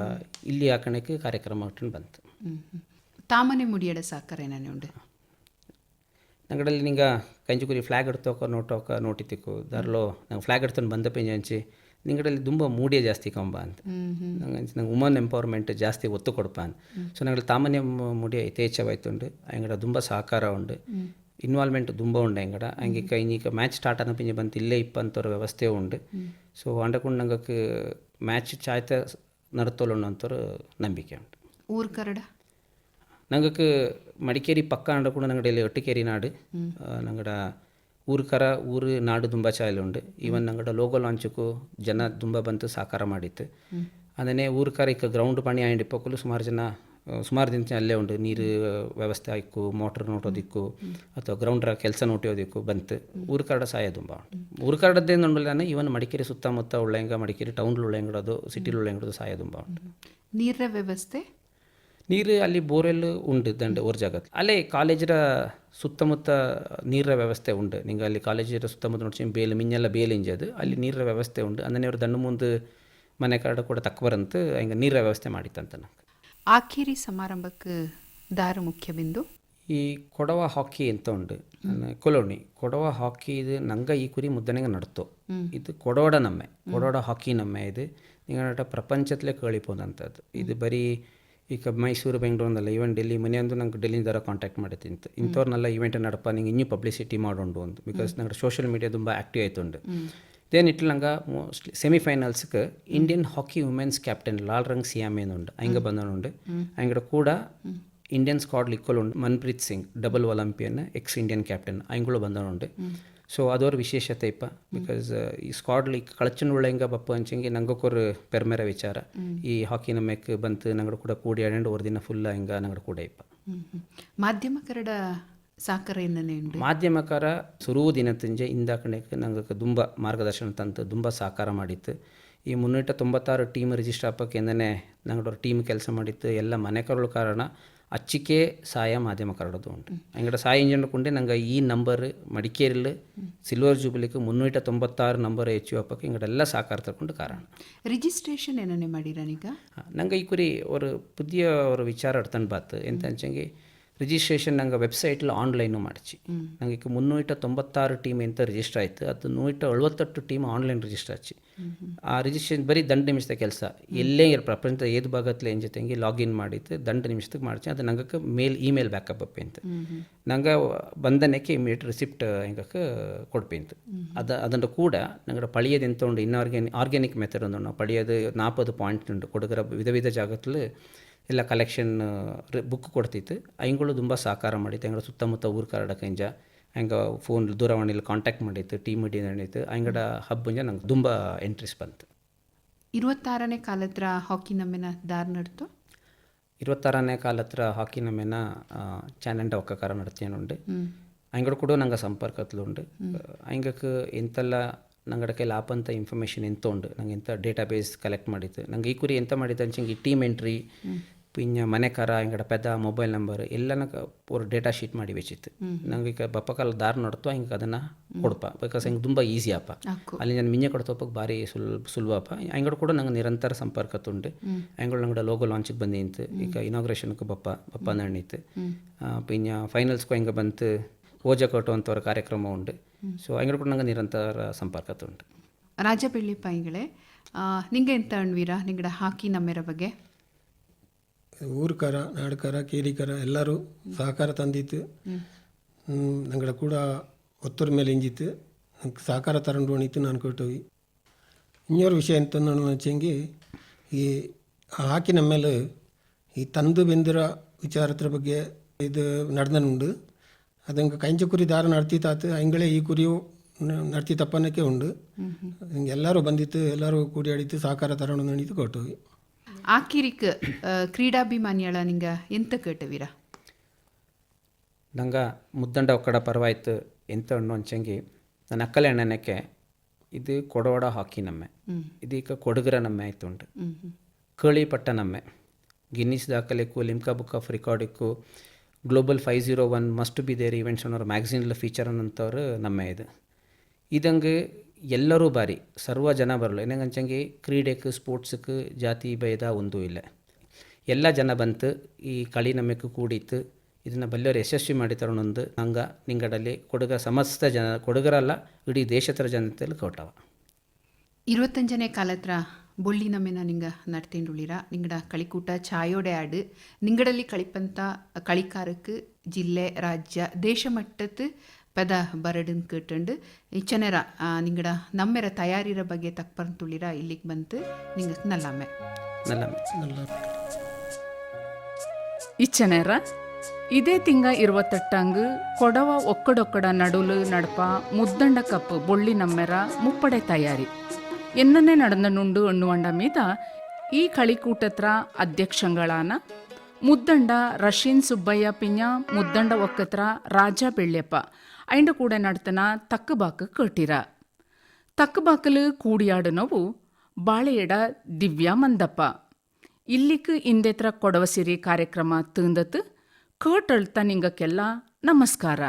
ಇಲ್ಲಿ ಹಾಕೋಣಕ್ಕೆ ಕಾರ್ಯಕ್ರಮ ಬಂತು. ತಾಮನೆ മുടിയുടെ ಏನೇ ಉಂಡು ನಂಗಡಲ್ಲಿ ನಿಂಗ ಕಂಚುಕುರಿ ಫ್ಲಾಗ್ ಎಡ್ತೋಕ ನೋಟೋಕ ನೋಟಿತಿಕ್ಕು ದಾರ್ಲೋ ನಂಗೆ ಫ್ಲಾಗ್ ಎಡ್ತಾನೆ ಬಂದ ಪೆಂಜಂಚಿ ನಿಂಗಡಲ್ಲಿ ತುಂಬ ಮೂಡಿಯ ಜಾಸ್ತಿ ಕಂಬ ಅಂತ. ನಂಗೆ ನಂಗೆ ವುಮನ್ ಎಂಪವರ್ಮೆಂಟ್ ಜಾಸ್ತಿ ಒತ್ತು ಕೊಡಪ ಅಂತ. ಸೊ ನಂಗೆ ತಾಮನ್ಯ ಮುಡಿಯ ಯಥೇಚ್ಛವಾಯ್ತುಂಡು ಅಂಗಡ ತುಂಬ ಸಹಕಾರ ಉಂಡು ಇನ್ವಾಲ್ವ್ಮೆಂಟ್ ತುಂಬ ಉಂಡು ಅಂಗಡ ಹಂಗೆ ಕೈನೀಗ ಮ್ಯಾಚ್ ಸ್ಟಾರ್ಟ್ ಅನ್ನ ಪಿಂಜ ಬಂತು ಇಲ್ಲೇ ಇಪ್ಪಂತವ್ರ ವ್ಯವಸ್ಥೆ ಉಂಡು ಸೊ ಅಂಡಕೊಂಡು ನಂಗೆ ಮ್ಯಾಚ್ ಚಾಯ್ತ ನಡ್ತೋಲು ಅನ್ನೋಂಥವ್ರು ನಂಬಿಕೆ ಉಂಟು. ಊರ್ ಕರಡ? ನಂಗಕ್ಕೆ ಮಡಿಕೇರಿ ಪಕ್ಕ ಅಂಡ ಕೂಡ ನಂಗಡ ಇಲ್ಲಿ ಒಟ್ಟಿಕೇರಿ ನಾಡು. ನಂಗಡ ಊರು ಕರ ಊರು ನಾಡು ತುಂಬ ಉಂಡು. ಈವನ್ ನಂಗಡ ಲೋಗೋ ಲಾಂಚಕ್ಕೂ ಜನ ತುಂಬ ಬಂತು ಸಾಕಾರ ಮಾಡಿತ್ತು. ಅದನ್ನೇ ಊರು ಕರ ಇಕ್ಕ ಗ್ರೌಂಡ್ ಪಣಿ ಆ್ಯಂಡ್ ಇಪ್ಪಕ್ಕೂ ಸುಮಾರು ಜನ ಸುಮಾರು ದಿನ ಅಲ್ಲೇ ಉಂಡು. ನೀರು ವ್ಯವಸ್ಥೆ ಆಯ್ಕು ಮೋಟ್ರ್ ನೋಟೋದಿಕ್ಕು ಅಥವಾ ಗ್ರೌಂಡ್ರ ಕೆಲಸ ನೋಟೋದಿಕ್ಕು ಬಂತು. ಊರು ಕರಡ ಸಹಾಯ ತುಂಬ ಉಂಟು. ಊರು ಕರಡದ್ದೇ ನೋಡಲ್ಲ ಇವನ್ ಮಡಿಕೇರಿ ಸುತ್ತಮುತ್ತ ಉಳ್ಳಂಗ ಮಡಿಕೇರಿ ಟೌನ್ ಉಳ್ಳಂಗಡೋದು ಸಿಟಿಲಿ ಉಳ್ಳಂಗಡೋದು ಸಹಾಯ ತುಂಬ ಉಂಟು. ನೀರ ವ್ಯವಸ್ಥೆ? ನೀರು ಅಲ್ಲಿ ಬೋರ್ವೆಲ್ ಉಂಡು ದಂಡ ಊರ್ ಜಾಗತ್ ಅಲ್ಲೇ ಕಾಲೇಜರ ಸುತ್ತಮುತ್ತ ನೀರ ವ್ಯವಸ್ಥೆ ಉಂಡು ನಿಂಗೆ ಅಲ್ಲಿ ಕಾಲೇಜರ ಸುತ್ತಮುತ್ತ ನೋಡ್ಸಿ ಬೇಲ್ ಮಿಂಜೆಲ್ಲ ಬೇಲ್ ಇಂಜದು ಅಲ್ಲಿ ನೀರ ವ್ಯವಸ್ಥೆ ಉಂಡು ಅಂದನೆ ಅವ್ರ ದಂಡು ಮುಂದೆ ಮನೆ ಕಾರ್ಡ್ ಕೂಡ ತಕ್ಕಬರಂತ ಹಿಂಗೆ ನೀರ ವ್ಯವಸ್ಥೆ ಮಾಡಿತ್ತಂತ ನಂಗೆ. ಆಖೇರಿ ಸಮಾರಂಭಕ್ಕೆ ದಾರು ಮುಖ್ಯ ಬಿಂದು? ಈ ಕೊಡವ ಹಾಕಿ ಅಂತ ಉಂಡು ಕೊಲೋಣಿ ಕೊಡವ ಹಾಕಿ ಇದು ನಂಗೆ ಈ ಕುರಿ ಮುದ್ದನೆಗೆ ನಡ್ತು. ಇದು ಕೊಡೋಡ ನಮ್ಮೆ. ಕೊಡೋಡ ಹಾಕಿ ನಮ್ಮೆ ಇದು. ನಿಂಗಡ ಪ್ರಪಂಚದಲ್ಲೇ ಕೇಳಿಪೋದಂಥದ್ದು ಇದು ಬರೀ ಈಗ ಮೈಸೂರು ಬೆಂಗಳೂರಿನಲ್ಲ ಈವನ್ ಡೆಲ್ಲಿ ಮನೆಯೊಂದು ನಂಗೆ ಡೆಲ್ಲಿಂದರ ಕಾಂಟ್ಯಾಕ್ಟ್ ಮಾಡಿತ್ತು ಅಂತ. ಇಂಥವ್ರನ್ನೆಲ್ಲ ಇವೆಂಟ್ ನಡಪ ನಿಂಗೆ ಇನ್ನೂ ಪಬ್ಲಿಸಿಟಿ ಮಾಡೋಣ ಒಂದು ಬಿಕಾಸ್ ನಂಗೆ ಸೋಷಿಯಲ್ ಮೀಡಿಯಾ ತುಂಬ ಆ್ಯಕ್ಟಿವ್ ಆಯ್ತುಂಡು ದೇನ್ ಇಟ್ಲು ನಂಗೆ ಮೋಸ್ಟ್ಲಿ ಸೆಮಿಫೈನಲ್ಸ್ಗೆ Indian hockey women's captain Lal ರಂಗ್ ಸಿಯಾಮೇನುಂಡು ಹಂಗೆ ಬಂದನುಂಡು ಹಂಗಡ ಕೂಡ ಇಂಡಿಯನ್ ಲಿಕ್ಕೊಲು ಉಂಡು Manpreet Singh double Olympian ex Indian captain ಅವಂಗಳು ಬಂದನುಂಡು ಸೊ ಅದವ್ರ ವಿಶೇಷತೆ ಇಪ್ಪ. ಬಿಕಾಸ್ ಈ ಸ್ಕಾಡ್ಲಿ ಕಳಚನ್ ಉಳ್ಳೆಂಗ ಬಪ್ಪ ಅಂಚಂಗೆ ನಂಗೊಕ್ಕೊರು ಪೆರ್ಮೆರ ವಿಚಾರ. ಈ ಹಾಕಿ ನಮ್ಮೆಕ್ ಬಂತು ನಂಗಡ ಕೂಡ ಕೂಡಿ ಆಡಂಡು ಒಂದು ದಿನ ಫುಲ್ ಹಿಂಗ ನಂಗಡ ಕೂಡ ಇಪ್ಪ. ಮಾಧ್ಯಮ ಕರಡ ಸಾಕರ ಮಾಧ್ಯಮಕರ ಸುರು ದಿನತಂಜೆ ಇಂದ ಕಣಕ್ಕೆ ನಂಗೆ ದುಂಬ ಮಾರ್ಗದರ್ಶನ ತಂತು ದುಂಬ ಸಹಕಾರ ಮಾಡಿತ್ತು. ಈ ಮುನ್ನೂಟ ತೊಂಬತ್ತಾರು ಟೀಮ್ ರಿಜಿಸ್ಟರ್ ಆಪಕ್ಕೆ ಎಂದನೆ ನಂಗಡ ಟೀಮ್ ಕೆಲಸ ಮಾಡಿತ್ತು. ಎಲ್ಲ ಮನೆಕರಳು ಕಾರಣ ಅಚ್ಚಿಕೆ ಸಾಯ ಮಾಧ್ಯಮಕಾರರದ್ದು ಉಂಟು. ಇಂಗಡೆ ಸಾಯ ಇಂಜಿನರ್ಕೊಂಡು ನಂಗೆ ಈ ನಂಬರ್ ಮಡಿಕೇರಿಯಲ್ಲಿ ಸಿಲ್ವರ್ ಜೂಬ್ಲಿಕ್ಕೆ ಮುನ್ನೂಟ ತೊಂಬತ್ತಾರು ನಂಬರ್ ಎಚ್ ಯು ಅಪ್ಪಕ್ಕೆ ಇಂಗಡೆಲ್ಲ ಸಾಕಾರದ ಕೊಂಡು ಕಾರಣ. ರಿಜಿಸ್ಟ್ರೇಷನ್ ಏನೇ ಮಾಡೀರಾ ನಿಂಗೆ ನಂಗೆ ಈ ಕುರಿ ಒಂದು ಪುದಿಯ ವಿಚಾರ ಇಡ್ತಾನೆ ಬಾತ್. ಎಂತ ರಿಜಿಸ್ಟ್ರೇಷನ್ ನಂಗೆ ವೆಬ್ಸೈಟಲ್ಲಿ ಆನ್ಲೈನು ಮಾಡಿಸಿ. ನಂಗೆ ಮುನ್ನೂಟ ತೊಂಬತ್ತಾರು ಟೀಮ್ ಅಂತ ರಿಜಿಸ್ಟರ್ ಆಯಿತು. ಅದು ನೂಟ ಅಳುವತ್ತೆಟ್ಟು ಟೀಮ್ ಆನ್ಲೈನ್ ರಿಜಿಸ್ಟರ್ ಆಚಿ ಆ ರಿಜಿಸ್ಟ್ರೇಷನ್ ಬರೀ ದಂಡ ನಿಮಿಷದ ಕೆಲಸ. ಎಲ್ಲೇ ಇರೋ ಪ್ರಪಂಚದ ಏದು ಭಾಗತ್ಲೆ ಏನು ಜೊತೆಗೆ ಲಾಗಿನ್ ಮಾಡಿದ್ದು ದಂಡ ನಿಮಿಷಕ್ಕೆ ಮಾಡಿಸಿ. ಅದು ನಂಗೆ ಮೇಲ್ ಇಮೇಲ್ ಬ್ಯಾಕಪ್ ಅಪ್ಪೆ ಅಂತ. ನಂಗೆ ಬಂಧನಕ್ಕೆ ಇಮಿಡಿಯೇಟ್ ರಿಸಿಪ್ಟ್ ಹಿಂಗಕ್ಕೆ ಕೊಡ್ಪೇಂತು ಅದು ಅದನ್ನು ಕೂಡ ನಂಗೆ ಪಳಿಯದು ಎಂತ ಉಂಡು ಇನ್ಆರ್ಗ್ಯಾನಿ ಆರ್ಗ್ಯಾನಿಕ್ ಮೆಥಡ್ ಒಂದು ನಾವು ಪಳಿಯೋದು ನಾಲ್ಪದು ಪಾಯಿಂಟ್ ಉಂಟು. ಕೊಡಗರ ವಿಧ ವಿಧ ಜಾಗದಲ್ಲಿ ಎಲ್ಲ ಕಲೆಕ್ಷನ್ ಬುಕ್ ಕೊಡ್ತಿತ್ತು. ಅಯ್ಯಂಗಳು ತುಂಬ ಸಹಕಾರ ಮಾಡಿತ್ತು. ಹೆಂಗಡ ಸುತ್ತಮುತ್ತ ಊರು ಕರಡಕಂಜ ಹೆಂಗೆ ಫೋನ್ ದೂರವಾಣಿಯಲ್ಲಿ ಕಾಂಟ್ಯಾಕ್ಟ್ ಮಾಡಿತ್ತು. ಟೀಮ್ ಮೀಟಿಂಗ್ ನಡೀತು ಹಂಗಡ ಹಬ್ಬಂಜ ನಂಗೆ ತುಂಬ ಇಂಟ್ರೆಸ್ಟ್ ಬಂತು. ಇರುವತ್ತಾರನೇ ಕಾಲತ್ರ ಹಾಕಿ ನಮ್ಮನ ದಾರ್ ನಡ್ತು? ಇರುವತ್ತಾರನೇ ಕಾಲತ್ರ ಹಾಕಿ ನಮ್ಮೆನ ಚಾನಂಡ ಒಕ್ಕಕಾರ ನಡ್ತೇನುಂಡು ಹಂಗಡ ಕೂಡ ನಂಗೆ ಸಂಪರ್ಕತ್ಲುಂಡು ಹಂಗಕ್ಕೆ ಎಂತೆಲ್ಲ ನಂಗಡ ಕೈಲಿ ಆಪಂತ ಇನ್ಫಾರ್ಮೇಷನ್ ಎಂತ ಉಂಡು ನಂಗೆ ಎಂಥ ಡೇಟಾ ಬೇಸ್ ಕಲೆಕ್ಟ್ ಮಾಡಿತ್ತು. ನಂಗೆ ಈ ಕುರಿ ಎಂತ ಮಾಡಿತ್ತು ಅಂಚಂಗೆ ಈ ಟೀಮ್ ಎಂಟ್ರಿ ಪಿಂಜ ಮನೆಕರ ಇಂಗಡ ಪೆದ ಮೊಬೈಲ್ ನಂಬರ್ ಎಲ್ಲನ ಪೂರ್ ಡೇಟಾ ಶೀಟ್ ಮಾಡಿ ವೆಚ್ಚಿತ್ತು ನಂಗೆ ಈಗ ಬಪ್ಪ ಕಾಲ ದಾರಿ ನೋಡ್ತು ಹಿಂಗೆ ಅದನ್ನು ಕೊಡಪ್ಪ ಬಿಕಾಸ್ ಹಿಂಗೆ ತುಂಬ ಈಸಿ ಅಪ್ಪ. ಅಲ್ಲಿ ನಾನು ಮಿಂಜೆ ಕೊಡ್ತೋಪಕ್ಕೆ ಭಾರಿ ಸುಲ್ ಸುಲಭಪ್ಪ ಅಂಗಡ ಕೂಡ ನಂಗೆ ನಿರಂತರ ಸಂಪರ್ಕ ತುಂಡು. ಅಂಗಳು ನಂಗಡ ಲೋಗೋ ಲಾಂಚಿಗೆ ಬಂದಿತ್ತು ಈಗ ಇನಾಗ್ರೇಷನ್ಗೆ ಬಪ್ಪ ಬಪ್ಪ ನಣ್ಣಿತ್ತು ಪಿಂಜ ಫೈನಲ್ಸ್ಗೂ ಹಿಂಗೆ ಬಂತು. ಓಜಕೋಟು ಅಂತವ್ರ ಕಾರ್ಯಕ್ರಮ ಉಂಡು. ಸೊ ಅಂಗಡ ಕೂಡ ನಂಗೆ ನಿರಂತರ ಸಂಪರ್ಕ ತುಂಡು. ರಾಜ ಪೈಗಳೇ ನಿಂಗೆ ಎಂತ ಅಣ್ವೀರ? ನಿಂಗಡ ಹಾಕಿ ನಮ್ಮೆರ ಬಗ್ಗೆ. ಊರ್ಕರ ನಾಡ್ಕರ ಕೇರಿಕರ ಎಲ್ಲರೂ ಸಹಕಾರ ತಂದಿತ್ತು. ನಂಗಡ ಕೂಡ ಒತ್ತರ ಮೇಲೆ ಇಂಜಿತ್ತು. ನಂಗೆ ಸಹಕಾರ ತರಂಡು ಅಣಿತು ನಾನು ಕೊಟ್ಟೋಗಿ. ಇನ್ನೊರು ವಿಷಯ ಅಂತ ನಾನು ಹಚ್ಚಂಗೆ ಈ ಹಾಕಿ ನಮ್ಮೇಲೆ ಈ ತಂದು ಬೆಂದಿರ ವಿಚಾರದ್ರ ಬಗ್ಗೆ ಇದು ನಡೆದನುಂಡು. ಅದಂಗೆ ಕಂಚ ಕುರಿ ದಾರ ನಡ್ತಿತ್ತಾತು. ಹಂಗಳೇ ಈ ಕುರಿಯು ನಡ್ತಿತ್ತಪ್ಪನಕ್ಕೆ ಉಂಡು. ಹಿಂಗೆ ಎಲ್ಲರೂ ಬಂದಿತ್ತು ಎಲ್ಲರೂ ಕೂಡಿ ಆಡಿತ್ತು ಸಹಕಾರ ತರೋಣ ನಡೀತು ಕೊಟ್ಟೋಗಿ. ಆಕಿರಿಕ್ ಕ್ರೀಡಾಭಿಮಾನಿಯಳ ನಿಂಗ ಎಂತ ಕೇಟವೀರ? ನಂಗೆ ಮುದ್ದಂಡ ಒಕ್ಕಡ ಪರವಾಯ್ತು ಎಂತ ಹಣ್ಣು ಅಂಚಂಗಿ ನನ್ನ ಅಕ್ಕಲೆ ಅಣ್ಣನಕ್ಕೆ ಇದು ಕೊಡೋಡ ಹಾಕಿ ನಮ್ಮೆ. ಇದೀಗ ಕೊಡಗರ ನಮ್ಮೆ ಆಯ್ತು ಉಂಟು ಕೇಳಿಪಟ್ಟ ನಮ್ಮೆ. ಗಿನ್ನಿಸ್ ದಾಖಲೆಕ್ಕೂ Limca book of ರೆಕಾರ್ಡಿಕ್ಕು global five zero one must be there events ಅನ್ನೋರು ಮ್ಯಾಗ್ಝಿನ್ಲ ಫೀಚರ್ ಅನ್ನೋಂಥವ್ರು ನಮ್ಮೆ ಇದು. ಇದಂಗೆ ಎಲ್ಲರೂ ಬಾರಿ, ಸರ್ವ ಜನ ಬರಲು. ಏನಂಗಂಚಂಗೆ ಕ್ರೀಡೆಗೆ ಸ್ಪೋರ್ಟ್ಸಕ್ಕೆ ಜಾತಿ ಭೇದ ಒಂದೂ ಇಲ್ಲ. ಎಲ್ಲ ಜನ ಬಂತು, ಈ ಕಳಿ ನಮಗೆ ಕೂಡಿತ್ತು, ಇದನ್ನು ಬಲ್ಲವರು ಯಶಸ್ವಿ ಮಾಡಿತಾರನ್ನೊಂದು ಹಂಗ ನಿಂಗಡಲ್ಲಿ ಕೊಡುಗ ಸಮಸ್ತ ಜನ, ಕೊಡುಗರಲ್ಲ, ಇಡೀ ದೇಶತರ ಜನತೆಯಲ್ಲಿ ಕೊಟ್ಟವ. ಕಾಲ ಹತ್ರ ಬೊಳ್ಳಿ ನಮ್ಮೆನ ನಿಂಗ ನಡ್ತೇಂಡುಳಿರ ನಿಂಗಡ ಕಳಿಕೂಟ ಛಾಯೋಡೆ ಆಡು. ನಿಂಗಡಲ್ಲಿ ಕಳಿಪಂತ, ಕಳಿಕಾರಕ್ಕೆ ಜಿಲ್ಲೆ, ರಾಜ್ಯ, ದೇಶ ಮಟ್ಟದ ಪದ ಬರಡನ್ ಕೇಟಂಡು. ಇಚ್ಚನೆರ ನಿಂಗಡ ನಮ್ಮೆರ ತಯಾರಿರ ಬಗ್ಗೆ ತಕ್ಪಂತುಳಿರ ಇಲ್ಲಿಗೆ ಬಂತು. ನಿಂಗ ನಲ್ಲಮ್ಮೆ ನಲ್ಲ ಇಚ್ಚನೆರ ಇದೇ ತಿಂಗ ಇರುವತ್ತಟ್ಟಂಗ್ ಕೊಡವ ಒಕ್ಕಡೊಕ್ಕಡ ನಡುಲು ನಡಪ ಮುದ್ದಂಡ ಕಪ್ಪು ಬೊಳ್ಳಿ ನಮ್ಮೆರ ಮುಪ್ಪಡೆ ತಯಾರಿ. ಎನ್ನನೆ ನಡೆದನುಂಡು ಅನ್ನುವಂಡ ಮೀದ ಈ ಕಳಿಕೂಟತ್ರ ಅಧ್ಯಕ್ಷಗಳಾನ ಮುದ್ದಂಡ ರಶೀನ್ ಸುಬ್ಬಯ್ಯ ಪಿಂಜ ಮುದ್ದಂಡ ಒಕ್ಕತ್ರ ರಾಜ ಬೆಳ್ಳೆಪ್ಪ. ಐಂಡ ಕೂಡ ನಡ್ತನ ತಕ್ಕಬಾಕ ಕಟ್ಟಿರ ತಕ್ಕಬಾಕಲು ಕೂಡಿಯಾಡನವು ಬಾಳೆಯಡ ದಿವ್ಯಾ ಮಂದಪ್ಪ ಇಲ್ಲಿಕ್ ಇಂದೆತ್ರ ಕೊಡವಸಿರಿ ಕಾರ್ಯಕ್ರಮ ತಿಂದತ್ ಕೇಟಳ್ತ ನಿಂಗಕ್ಕೆಲ್ಲ ನಮಸ್ಕಾರ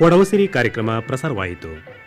ಕೊಡವಸಿರಿ ಕಾರ್ಯಕ್ರಮ ಪ್ರಸಾರವಾಯಿತು.